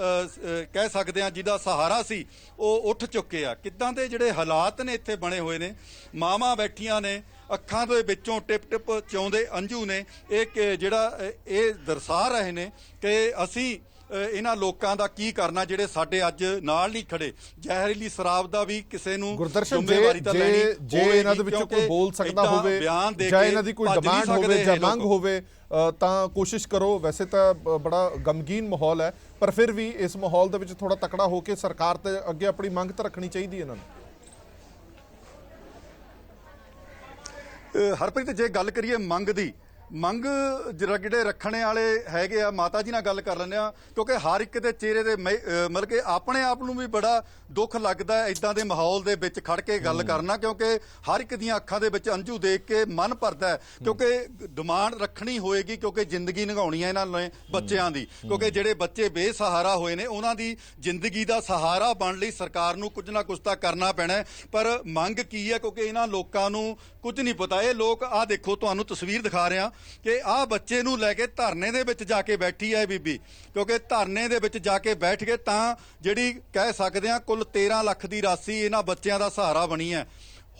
S5: ਕਹਿ ਸਕਦੇ ਆ ਜਿਹਦਾ ਸਹਾਰਾ ਸੀ ਉਹ ਉੱਠ ਚੁੱਕੇ ਆ। ਕਿੱਦਾਂ ਦੇ ਜਿਹੜੇ ਹਾਲਾਤ ਨੇ ਇੱਥੇ ਬਣੇ ਹੋਏ ਨੇ? ਮਾਵਾਂ ਬੈਠੀਆਂ ਨੇ ਅੱਖਾਂ ਦੇ ਵਿੱਚੋਂ ਟਿਪ ਟਿਪ ਚੌਂਦੇ ਅੰਜੂ ਨੇ। ਇਹ ਜਿਹੜਾ ਇਹ ਦਰਸਾ ਰਹੇ ਨੇ ਕਿ ਅਸੀਂ ਇਹਨਾਂ ਲੋਕਾਂ ਦਾ ਕੀ ਕਰਨਾ ਜਿਹੜੇ ਸਾਡੇ ਅੱਜ ਨਾਲ ਨਹੀਂ ਖੜੇ। ਜ਼ਹਿਰੀਲੀ ਸ਼ਰਾਬ ਦਾ ਵੀ ਕਿਸੇ ਨੂੰ ਜ਼ਿੰਮੇਵਾਰੀ ਤਾਂ ਲੈਣੀ
S1: ਜੇ ਇਹਨਾਂ ਦੇ ਵਿੱਚੋਂ ਕੋਈ ਬੋਲ ਸਕਦਾ ਹੋਵੇ ਜਾਂ ਇਹਨਾਂ ਦੀ ਕੋਈ ਡਿਮਾਂਡ ਹੋਵੇ ਜਾਂ। ਮੰਗ ਹੋਵੇ ਤਾਂ ਕੋਸ਼ਿਸ਼ ਕਰੋ। ਵੈਸੇ ਤਾਂ ਬੜਾ ਗਮਗੀਨ ਮਾਹੌਲ ਹੈ ਪਰ ਫਿਰ ਵੀ ਇਸ ਮਾਹੌਲ ਦੇ ਵਿੱਚ ਥੋੜਾ ਤਕੜਾ ਹੋ ਕੇ ਸਰਕਾਰ ਤੇ ਅੱਗੇ ਆਪਣੀ ਮੰਗ ਤਾਂ ਰੱਖਣੀ ਚਾਹੀਦੀ ਇਹਨਾਂ ਨੂੰ।
S5: ਹਰਪ੍ਰੀਤ ਜੇ ਗੱਲ ਕਰੀਏ ਮੰਗ ਦੀ ਮੰਗ ਜਿਹੜਾ ਜਿਹੜੇ ਰੱਖਣੇ ਵਾਲੇ ਹੈਗੇ ਆ ਮਾਤਾ ਜੀ ਨਾਲ ਗੱਲ ਕਰ ਲੈਂਦੇ ਆ ਕਿਉਂਕਿ ਹਰ ਇੱਕ ਦੇ ਚਿਹਰੇ ਦੇ ਮਤਲਬ ਕਿ ਆਪਣੇ ਆਪ ਨੂੰ ਵੀ ਬੜਾ ਦੁੱਖ ਲੱਗਦਾ ਹੈ ਇਦਾਂ ਦੇ ਮਾਹੌਲ ਦੇ ਵਿੱਚ ਖੜ ਕੇ ਗੱਲ ਕਰਨਾ ਕਿਉਂਕਿ ਹਰ ਇੱਕ ਦੀਆਂ ਅੱਖਾਂ ਦੇ ਵਿੱਚ ਅੰਜੂ ਦੇਖ ਕੇ ਮਨ ਭਰਦਾ ਕਿਉਂਕਿ ਡਿਮਾਂਡ ਰੱਖਣੀ ਹੋਏਗੀ ਕਿਉਂਕਿ ਜ਼ਿੰਦਗੀ ਨਿਭਾਉਣੀ ਹੈ ਇਹਨਾਂ ਨੇ ਬੱਚਿਆਂ ਦੀ ਕਿਉਂਕਿ ਜਿਹੜੇ ਬੱਚੇ ਬੇਸਹਾਰਾ ਹੋਏ ਨੇ ਉਹਨਾਂ ਦੀ ਜ਼ਿੰਦਗੀ ਦਾ ਸਹਾਰਾ ਬਣਨ ਲਈ ਸਰਕਾਰ ਨੂੰ ਕੁਝ ਨਾ ਕੁਝ ਤਾਂ ਕਰਨਾ ਪੈਣਾ। ਪਰ ਮੰਗ ਕੀ ਹੈ ਕਿਉਂਕਿ ਇਹਨਾਂ ਲੋਕਾਂ ਨੂੰ ਕੁਝ ਨਹੀਂ ਪਤਾ। ਇਹ ਲੋਕ ਆਹ ਦੇਖੋ, ਤੁਹਾਨੂੰ ਤਸਵੀਰ ਦਿਖਾ ਰਿਹਾ ਕਿ ਆਹ ਬੱਚੇ ਨੂੰ ਲੈ ਕੇ ਧਰਨੇ ਦੇ ਵਿੱਚ ਜਾ ਕੇ ਬੈਠੀ ਹੈ ਬੀਬੀ। ਕਿਉਂਕਿ ਧਰਨੇ ਦੇ ਵਿੱਚ ਜਾ ਕੇ ਬੈਠ ਕੇ ਤਾਂ ਜਿਹੜੀ ਕਹਿ ਸਕਦੇ ਆ ਕੁੱਲ 13 ਲੱਖ ਦੀ ਰਾਸ਼ੀ ਇਹਨਾਂ ਬੱਚਿਆਂ ਦਾ ਸਹਾਰਾ ਬਣੀ ਹੈ।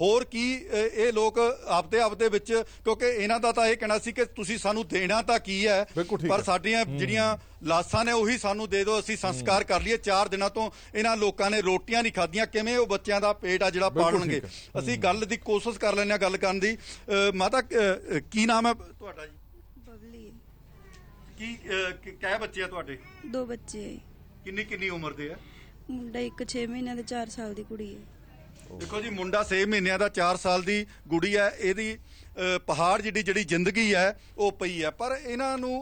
S5: ਹੋਰ ਕੀ ਇਹ ਲੋਕ ਆਪਦੇ ਆਪਦੇ ਵਿੱਚ ਕਿਉਂਕਿ ਇਹਨਾਂ ਦਾ ਤਾਂ ਇਹ ਕਹਿਣਾ ਸੀ ਕਿ ਤੁਸੀਂ ਸਾਨੂੰ ਦੇਣਾ ਤਾਂ ਕੀ ਹੈ ਪਰ। ਸਾਡੀਆਂ ਜਿਹੜੀਆਂ ਲਾਸਾਂ ਨੇ ਉਹੀ ਸਾਨੂੰ ਦੇ ਦਿਓ ਅਸੀਂ ਸੰਸਕਾਰ ਕਰ ਲਈਏ। 4 ਦਿਨਾਂ ਤੋਂ ਇਹਨਾਂ ਲੋਕਾਂ ਨੇ ਰੋਟੀਆਂ ਨਹੀਂ ਖਾਧੀਆਂ ਕਿਵੇਂ ਉਹ ਬੱਚਿਆਂ ਦਾ ਪੇਟ ਆ ਜਿਹੜਾ ਪਾਲਣਗੇ? ਅਸੀਂ ਗੱਲ ਦੀ ਕੋਸ਼ਿਸ਼ ਕਰ ਲੈਂਦੇ ਹਾਂ ਗੱਲ ਕਰਨ ਦੀ। ਮਾਤਾ ਕੀ ਨਾਮ ਹੈ ਤੁਹਾਡਾ ਜੀ?
S11: ਬਬਲੀ।
S5: ਕੀ ਕਿਹ ਬੱਚੇ ਆ ਤੁਹਾਡੇ?
S11: ਦੋ ਬੱਚੇ
S5: ਕਿੰਨੀ ਕਿੰਨੀ ਉਮਰ ਦੇ ਆ?
S11: ਮੁੰਡਾ ਇੱਕ 6 ਮਹੀਨਿਆਂ ਦੇ 4 ਸਾਲ ਦੀ ਕੁੜੀ ਹੈ।
S5: ਦੇਖੋ ਜੀ, ਮੁੰਡਾ 6 ਮਹੀਨਿਆਂ ਦਾ 4 ਸਾਲ ਦੀ ਗੁੜੀ ਹੈ, ਇਹਦੀ ਪਹਾੜ ਜਿਹੜੀ ਜਿਹੜੀ ਜ਼ਿੰਦਗੀ ਹੈ, ਉਹ ਪਈ ਹੈ। ਪਰ ਇਹਨਾਂ ਨੂੰ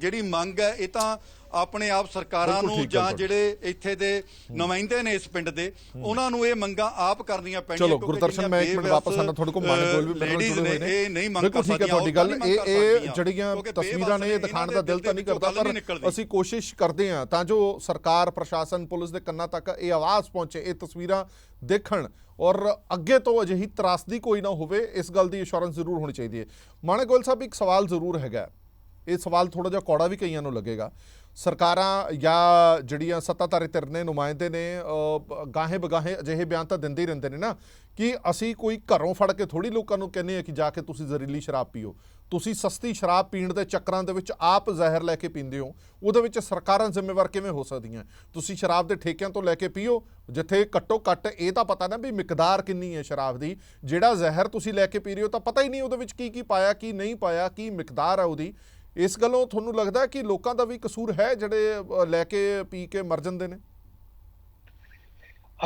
S5: ਜਿਹੜੀ ਮੰਗ ਹੈ, ਇਹ ਤਾਂ ਆਪਣੇ ਆਪ ਸਰਕਾਰਾਂ ਨੂੰ ਜਾਂ। ਜਿਹੜੇ ਇੱਥੇ ਦੇ ਨੁਮਾਇੰਦੇ ਨੇ ਇਸ ਪਿੰਡ ਦੇ ਉਹਨਾਂ ਨੂੰ ਇਹ ਮੰਗਾਂ ਆਪ ਕਰਨੀਆਂ ਪੈਣੀਆਂ
S1: ਚਲੋ ਗੁਰਦਰਸ਼ਨ ਮੈਂ ਇੱਕ ਮਿੰਟ ਵਾਪਸ ਆਣਾ ਤੁਹਾਡੇ ਕੋਲ ਮਨ ਗੋਲ ਵੀ ਹੋਏ
S5: ਨੇ ਇਹ ਨਹੀਂ ਮੰਗ ਕਰ ਸਕਦੀਆਂ,
S1: ਤੁਹਾਡੀ ਗੱਲ ਇਹ ਇਹ। ਜਿਹੜੀਆਂ ਤਸਵੀਰਾਂ ਨੇ ਇਹ
S5: ਨੇ,
S1: ਦਾ ਦਿਲ ਤਾਂ ਨਹੀਂ ਕਰਦਾ ਪਰ। ਅਸੀਂ ਕੋਸ਼ਿਸ਼ ਕਰਦੇ ਹਾਂ ਤਾਂ ਜੋ ਸਰਕਾਰ ਪ੍ਰਸ਼ਾਸਨ ਪੁਲਿਸ ਦੇ ਕੰਨਾਂ ਤੱਕ ਇਹ ਆਵਾਜ਼ ਪਹੁੰਚੇ ਇਹ ਤਸਵੀਰਾਂ ਦੇਖਣ ਔਰ ਅੱਗੇ ਤੋਂ ਅਜਿਹੀ ਤਰਾਸਦੀ ਕੋਈ ਨਾ ਹੋਵੇ ਇਸ ਗੱਲ ਦੀ ਅਸ਼ੋਰੈਂਸ ਜ਼ਰੂਰ ਹੋਣੀ ਚਾਹੀਦੀ ਹੈ ਮਾਣੇ ਗੋਇਲ ਸਾਹਿਬ ਇੱਕ ਸਵਾਲ ਜ਼ਰੂਰ ਹੈਗਾ ਇਹ ਸਵਾਲ ਥੋੜਾ ਜਿਹਾ ਕੌੜਾ ਵੀ ਕਈਆਂ ਨੂੰ ਲੱਗੇਗਾ। ਸਰਕਾਰਾਂ ਜਾਂ ਜਿਹੜੀਆਂ ਸੱਤਾਧਾਰੀ ਧਿਰ ਨੇ ਨੁਮਾਇੰਦੇ ਨੇ ਗਾਹੇ ਬਗਾਹੇ ਅਜਿਹੇ ਬਿਆਨ ਤਾਂ ਦਿੰਦੇ ਹੀ ਰਹਿੰਦੇ ਨੇ ਨਾ ਕਿ ਅਸੀਂ ਕੋਈ ਘਰੋਂ ਫੜ ਕੇ ਥੋੜੀ ਲੋਕਾਂ ਨੂੰ ਕਹਿੰਦੇ ਆ ਕਿ ਜਾ ਕੇ ਤੁਸੀਂ ਜ਼ਹਿਰੀਲੀ ਸ਼ਰਾਬ ਪੀਓ। ਤੁਸੀਂ ਸਸਤੀ ਸ਼ਰਾਬ ਪੀਣ ਦੇ ਚੱਕਰਾਂ ਦੇ ਵਿੱਚ ਆਪ ਜ਼ਹਿਰ ਲੈ ਕੇ ਪੀਂਦੇ ਹੋ। ਉਹਦੇ ਵਿੱਚ ਸਰਕਾਰਾਂ ਜ਼ਿੰਮੇਵਾਰ ਕਿਵੇਂ ਹੋ ਸਕਦੀਆਂ? ਤੁਸੀਂ ਸ਼ਰਾਬ ਦੇ ਠੇਕਿਆਂ ਤੋਂ ਲੈ ਕੇ ਪੀਓ। ਜਿੱਥੇ ਘੱਟੋ ਘੱਟ ਇਹ ਤਾਂ ਪਤਾ ਨਾ ਵੀ ਮਿਕਦਾਰ ਕਿੰਨੀ ਹੈ ਸ਼ਰਾਬ ਦੀ। ਜਿਹੜਾ ਜ਼ਹਿਰ ਤੁਸੀਂ ਲੈ ਕੇ ਪੀ ਰਹੇ ਹੋ ਤਾਂ ਪਤਾ ਹੀ ਨਹੀਂ ਉਹਦੇ ਵਿੱਚ ਕੀ ਕੀ ਪਾਇਆ, ਕੀ ਨਹੀਂ ਪਾਇਆ, ਕੀ ਮਿਕਦਾਰ ਹੈ ਉਹਦੀ। ਇਸ ਗੱਲੋਂ ਤੁਹਾਨੂੰ ਲੱਗਦਾ ਕਿ ਲੋਕਾਂ ਦਾ ਵੀ ਕਸੂਰ ਹੈ ਜਿਹੜੇ ਲੈ ਕੇ ਪੀ ਕੇ ਮਰ ਜਾਂਦੇ ਨੇ?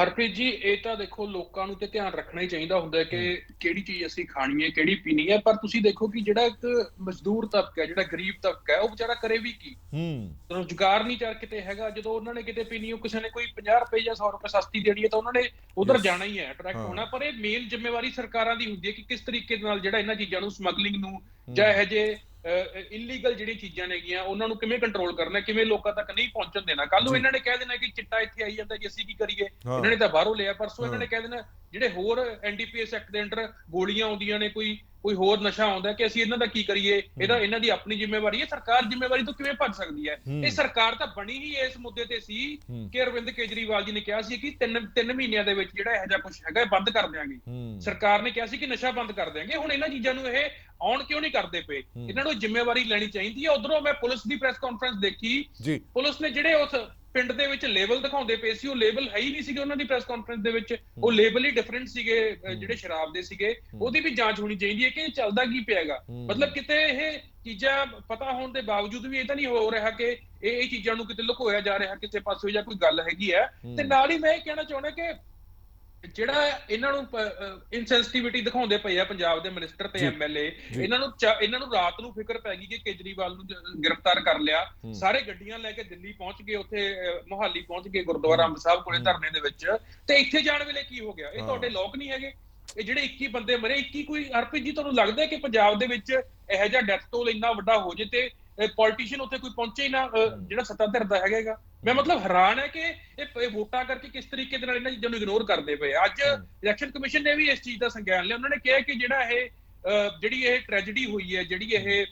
S9: ਹਰਪ੍ਰੀਤ ਜੀ ਇਹ ਤਾਂ ਦੇਖੋ ਲੋਕਾਂ ਨੂੰ ਤੇ ਧਿਆਨ ਰੱਖਣਾ ਹੀ ਚਾਹੀਦਾ ਹੁੰਦਾ ਕਿ ਕਿਹੜੀ ਚੀਜ਼ ਅਸੀਂ ਖਾਣੀ ਹੈ ਕਿਹੜੀ ਪੀਣੀ ਹੈ ਪਰ ਤੁਸੀਂ ਦੇਖੋ ਕਿ ਜਿਹੜਾ ਇੱਕ ਮਜ਼ਦੂਰ ਤਬਕਾ ਜਿਹੜਾ ਗਰੀਬ ਤਬਕਾ ਹੈ ਉਹ ਵਿਚਾਰਾ ਕਰੇ ਵੀ ਕੀ?
S1: ਹੂੰ।
S9: ਰੁਜ਼ਗਾਰ ਨਹੀਂ ਚਾਰ ਕਿਤੇ ਹੈਗਾ ਜਦੋਂ ਉਹਨਾਂ ਨੇ ਕਿਤੇ ਪੀਣੀ ਉਹ ਕਿਸੇ ਨੇ ਕੋਈ 50 ਰੁਪਏ ਜਾਂ 100 ਰੁਪਏ ਸਸਤੀ ਦੇਣੀ ਹੈ ਤਾਂ ਉਹਨਾਂ ਨੇ ਉਧਰ. ਜਾਣਾ ਹੀ ਹੈ ਅਟਰੈਕਟ। ਹੋਣਾ ਪਰ ਇਹ ਮੇਨ ਜ਼ਿੰਮੇਵਾਰੀ ਸਰਕਾਰਾਂ ਦੀ ਹੁੰਦੀ ਹੈ ਕਿ ਕਿਸ ਤਰੀਕੇ ਦੇ ਨਾਲ ਜਿਹੜਾ ਇਹਨਾਂ ਚੀਜ਼ਾਂ ਨੂੰ ਸਮਗਲਿੰਗ ਨੂੰ ਜਾਂ ਇਹ ਜੇ ਇਲੀਗਲ ਜਿਹੜੀਆਂ ਚੀਜ਼ਾਂ ਨੇਗੀਆਂ ਉਹਨਾਂ ਨੂੰ ਕਿਵੇਂ ਕੰਟਰੋਲ ਕਰਨਾ ਕਿਵੇਂ ਲੋਕਾਂ ਤੱਕ ਨਹੀਂ ਪਹੁੰਚਣ ਦੇਣਾ ਕੱਲ ਨੂੰ। ਇਹਨਾਂ ਨੇ ਕਹਿ ਦੇਣਾ ਕਿ ਚਿੱਟਾ ਇੱਥੇ ਆਈ ਜਾਂਦਾ ਜੀ ਅਸੀਂ ਕੀ ਕਰੀਏ। ਇਹਨਾਂ ਨੇ ਤਾਂ ਬਾਹਰੋਂ ਲਿਆ ਪਰਸੋਂ ਇਹਨਾਂ। ਨੇ ਕਹਿ ਦੇਣਾ ਜਿਹੜੇ ਹੋਰ ਐਨਡੀਪੀਐਸ ਐਕਟ ਦੇ ਅੰਡਰ ਗੋਲੀਆਂ ਆਉਂਦੀਆਂ ਨੇ ਕੋਈ ਕੋਈ ਹੋਰ ਨਸ਼ਾ ਆਉਂਦਾ ਕਿ ਅਸੀਂ ਇਹਨਾਂ ਦਾ ਕੀ ਕਰੀਏ ਇਹਦਾ ਇਹਨਾਂ ਦੀ ਆਪਣੀ ਜ਼ਿੰਮੇਵਾਰੀ ਹੈ ਸਰਕਾਰ ਜ਼ਿੰਮੇਵਾਰੀ ਤੋਂ ਕਿਵੇਂ ਭੱਜ ਸਕਦੀ ਹੈ। ਇਹ ਸਰਕਾਰ ਤਾਂ ਬਣੀ ਹੀ ਇਸ ਮੁੱਦੇ ਤੇ ਸੀ। ਕਿ ਅਰਵਿੰਦ ਕੇਜਰੀਵਾਲ ਜੀ ਨੇ ਕਿਹਾ ਸੀ ਕਿ ਤਿੰਨ ਤਿੰਨ ਮਹੀਨਿਆਂ ਦੇ ਵਿੱਚ ਜਿਹੜਾ ਇਹੋ ਜਿਹਾ ਕੁਝ ਹੈਗਾ ਬੰਦ ਕਰ ਦਿਆਂਗੇ
S1: ਹੂੰ
S9: ਸਰਕਾਰ ਨੇ ਕਿਹਾ ਸੀ ਕਿ ਨਸ਼ਾ ਬੰਦ ਕਰ ਦਿਆਂਗੇ ਹੁਣ ਇਹਨਾਂ ਚੀਜ਼ਾਂ ਨੂੰ ਇਹ ਆਉਣ ਕਿਉਂ ਨਹੀਂ ਕਰਦੇ ਪਏ। ਇਹਨਾਂ ਨੂੰ ਜ਼ਿੰਮੇਵਾਰੀ ਲੈਣੀ ਚਾਹੀਦੀ ਹੈ। ਉਧਰੋਂ ਮੈਂ ਪੁਲਿਸ ਦੀ ਪ੍ਰੈਸ ਕਾਨਫਰੰਸ ਦੇਖੀ। ਪੁਲਿਸ ਨੇ ਜਿਹੜੇ ਉਸ ਪਿੰਡ ਦੇ ਵਿੱਚ ਲੇਬਲ ਦਿਖਾਉਂਦੇ ਪਏ ਸੀ ਉਹ ਲੇਬਲ ਹੈ ਹੀ ਨਹੀਂ ਸੀਗੇ ਉਹਨਾਂ ਦੀ ਪ੍ਰੈਸ ਕਾਨਫਰੰਸ ਦੇ ਵਿੱਚ। ਉਹ ਲੇਬਲ ਹੀ ਡਿਫਰੈਂਟ ਸੀਗੇ ਜਿਹੜੇ ਸ਼ਰਾਬ ਦੇ ਸੀਗੇ। ਉਹਦੀ ਵੀ ਜਾਂਚ ਹੋਣੀ ਚਾਹੀਦੀ ਹੈ ਕਿ ਇਹ ਚੱਲਦਾ ਕੀ ਪਿਆਗਾ। ਮਤਲਬ ਕਿਤੇ ਇਹ ਚੀਜ਼ਾਂ ਪਤਾ ਹੋਣ ਦੇ ਬਾਵਜੂਦ ਵੀ ਇਹ ਤਾਂ ਨਹੀਂ ਹੋ ਰਿਹਾ ਕਿ ਇਹ ਇਹ ਚੀਜ਼ਾਂ ਨੂੰ ਕਿਤੇ ਲੁਕੋਇਆ ਜਾ ਰਿਹਾ ਕਿਸੇ ਪਾਸੇ ਜਾਂ ਕੋਈ ਗੱਲ ਹੈਗੀ ਹੈ। ਤੇ ਨਾਲ ਹੀ ਮੈਂ ਇਹ ਕਹਿਣਾ ਚਾਹੁੰਦਾ ਕਿ ਜਿਹੜਾ ਇਹਨਾਂ ਨੂੰ ਇਨਸੈਂਸਿਟੀਵਿਟੀ ਦਿਖਾਉਂਦੇ ਪਏ ਆ ਪੰਜਾਬ ਦੇ ਮਿਨਿਸਟਰ ਤੇ ਐਮਐਲਏ। ਇਹਨਾਂ ਨੂੰ ਇਹਨਾਂ ਨੂੰ ਰਾਤ ਨੂੰ ਫਿਕਰ ਪੈ ਗਈ ਕਿ ਕੇਜਰੀਵਾਲ ਨੂੰ ਗ੍ਰਿਫਤਾਰ ਕਰ ਲਿਆ। ਸਾਰੇ ਗੱਡੀਆਂ ਲੈ ਕੇ ਦਿੱਲੀ ਪਹੁੰਚ ਗਏ ਉੱਥੇ ਮੁਹਾਲੀ ਪਹੁੰਚ ਗਏ ਗੁਰਦੁਆਰਾ ਅੰਬ ਸਾਹਿਬ ਕੋਲੇ। ਧਰਨੇ ਦੇ ਵਿੱਚ ਤੇ ਇੱਥੇ ਜਾਣ ਵੇਲੇ ਕੀ ਹੋ ਗਿਆ ਇਹ। ਤੁਹਾਡੇ ਲੋਕ ਨਹੀਂ ਹੈਗੇ ਇਹ ਜਿਹੜੇ 21 ਬੰਦੇ ਮਰੇ 21 ਕੋਈ ਹਰਪ੍ਰੀਤ ਜੀ ਤੁਹਾਨੂੰ ਲੱਗਦਾ ਕਿ ਪੰਜਾਬ ਦੇ ਵਿੱਚ ਇਹੋ ਜਿਹਾ ਡੈਥ ਟੋਲ ਇੰਨਾ ਵੱਡਾ ਹੋ ਜੇ ਤੇ ਪੋਲੀਟੀਸ਼ੀਅਨ ਉੱਥੇ ਕੋਈ ਪਹੁੰਚੇ ਹੀ ਨਾ ਜਿਹੜਾ ਸੱਤਾ ਧਿਰ ਦਾ ਹੈਗਾਗਾ ਮੈਂ ਮਤਲਬ ਹੈਰਾਨ ਹੈ ਕਿ ਇਹ ਵੋਟਾਂ ਕਰਕੇ ਕਿਸ ਤਰੀਕੇ ਦੇ ਨਾਲ ਇਹਨਾਂ ਚੀਜ਼ਾਂ ਨੂੰ ਇਗਨੋਰ ਕਰਦੇ ਪਏ। ਅੱਜ। ਇਲੈਕਸ਼ਨ ਕਮਿਸ਼ਨ ਨੇ ਵੀ ਇਸ ਚੀਜ਼ ਦਾ ਸੰਗਿਆਨ ਲਿਆ ਉਹਨਾਂ ਨੇ ਕਿਹਾ ਕਿ ਜਿਹੜਾ ਇਹ ਜਿਹੜੀ ਇਹ ਟ੍ਰੈਜੇਡੀ ਹੋਈ ਹੈ ਜਿਹੜੀ ਇਹ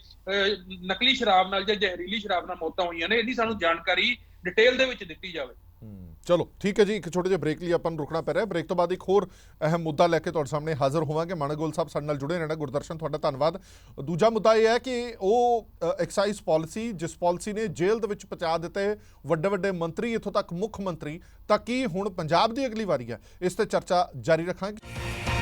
S9: ਨਕਲੀ ਸ਼ਰਾਬ ਨਾਲ ਜਾਂ ਜ਼ਹਿਰੀਲੀ ਸ਼ਰਾਬ ਨਾਲ ਮੌਤਾਂ ਹੋਈਆਂ ਨੇ ਇਹਦੀ ਸਾਨੂੰ ਜਾਣਕਾਰੀ ਡਿਟੇਲ ਦੇ ਵਿੱਚ ਦਿੱਤੀ ਜਾਵੇ
S1: ਚਲੋ, ਠੀਕ ਹੈ ਜੀ, ਇੱਕ ਛੋਟੇ ਜਿਹੇ ਬ੍ਰੇਕ ਲਈ ਆਪਾਂ ਨੂੰ ਰੁਕਣਾ ਪੈ ਰਿਹਾ। ਬ੍ਰੇਕ ਤੋਂ ਬਾਅਦ ਇੱਕ ਹੋਰ ਅਹਿਮ ਮੁੱਦਾ ਲੈ ਕੇ ਤੁਹਾਡੇ ਸਾਹਮਣੇ ਹਾਜ਼ਰ ਹੋਵਾਂਗੇ। ਮਾਨਗੋਲ ਸਾਹਿਬ ਸਾਡੇ ਨਾਲ ਜੁੜੇ ਰਹਿਣਾ। ਗੁਰਦਰਸ਼ਨ, ਤੁਹਾਡਾ ਧੰਨਵਾਦ। ਦੂਜਾ ਮੁੱਦਾ ਇਹ ਹੈ ਕਿ ਉਹ ਐਕਸਾਈਜ਼ ਪਾਲਿਸੀ ਜਿਸ ਪਾਲਿਸੀ ਨੇ ਜੇਲ੍ਹ ਦੇ ਵਿੱਚ ਪਹੁੰਚਾ ਦਿੱਤੇ ਵੱਡੇ ਵੱਡੇ ਮੰਤਰੀ, ਇੱਥੋਂ ਤੱਕ ਮੁੱਖ ਮੰਤਰੀ, ਤਾਂ ਕੀ ਹੁਣ ਪੰਜਾਬ ਦੀ ਅਗਲੀ ਵਾਰੀ ਹੈ? ਇਸ ਤੇ ਚਰਚਾ ਜਾਰੀ ਰੱਖਾਂਗੇ।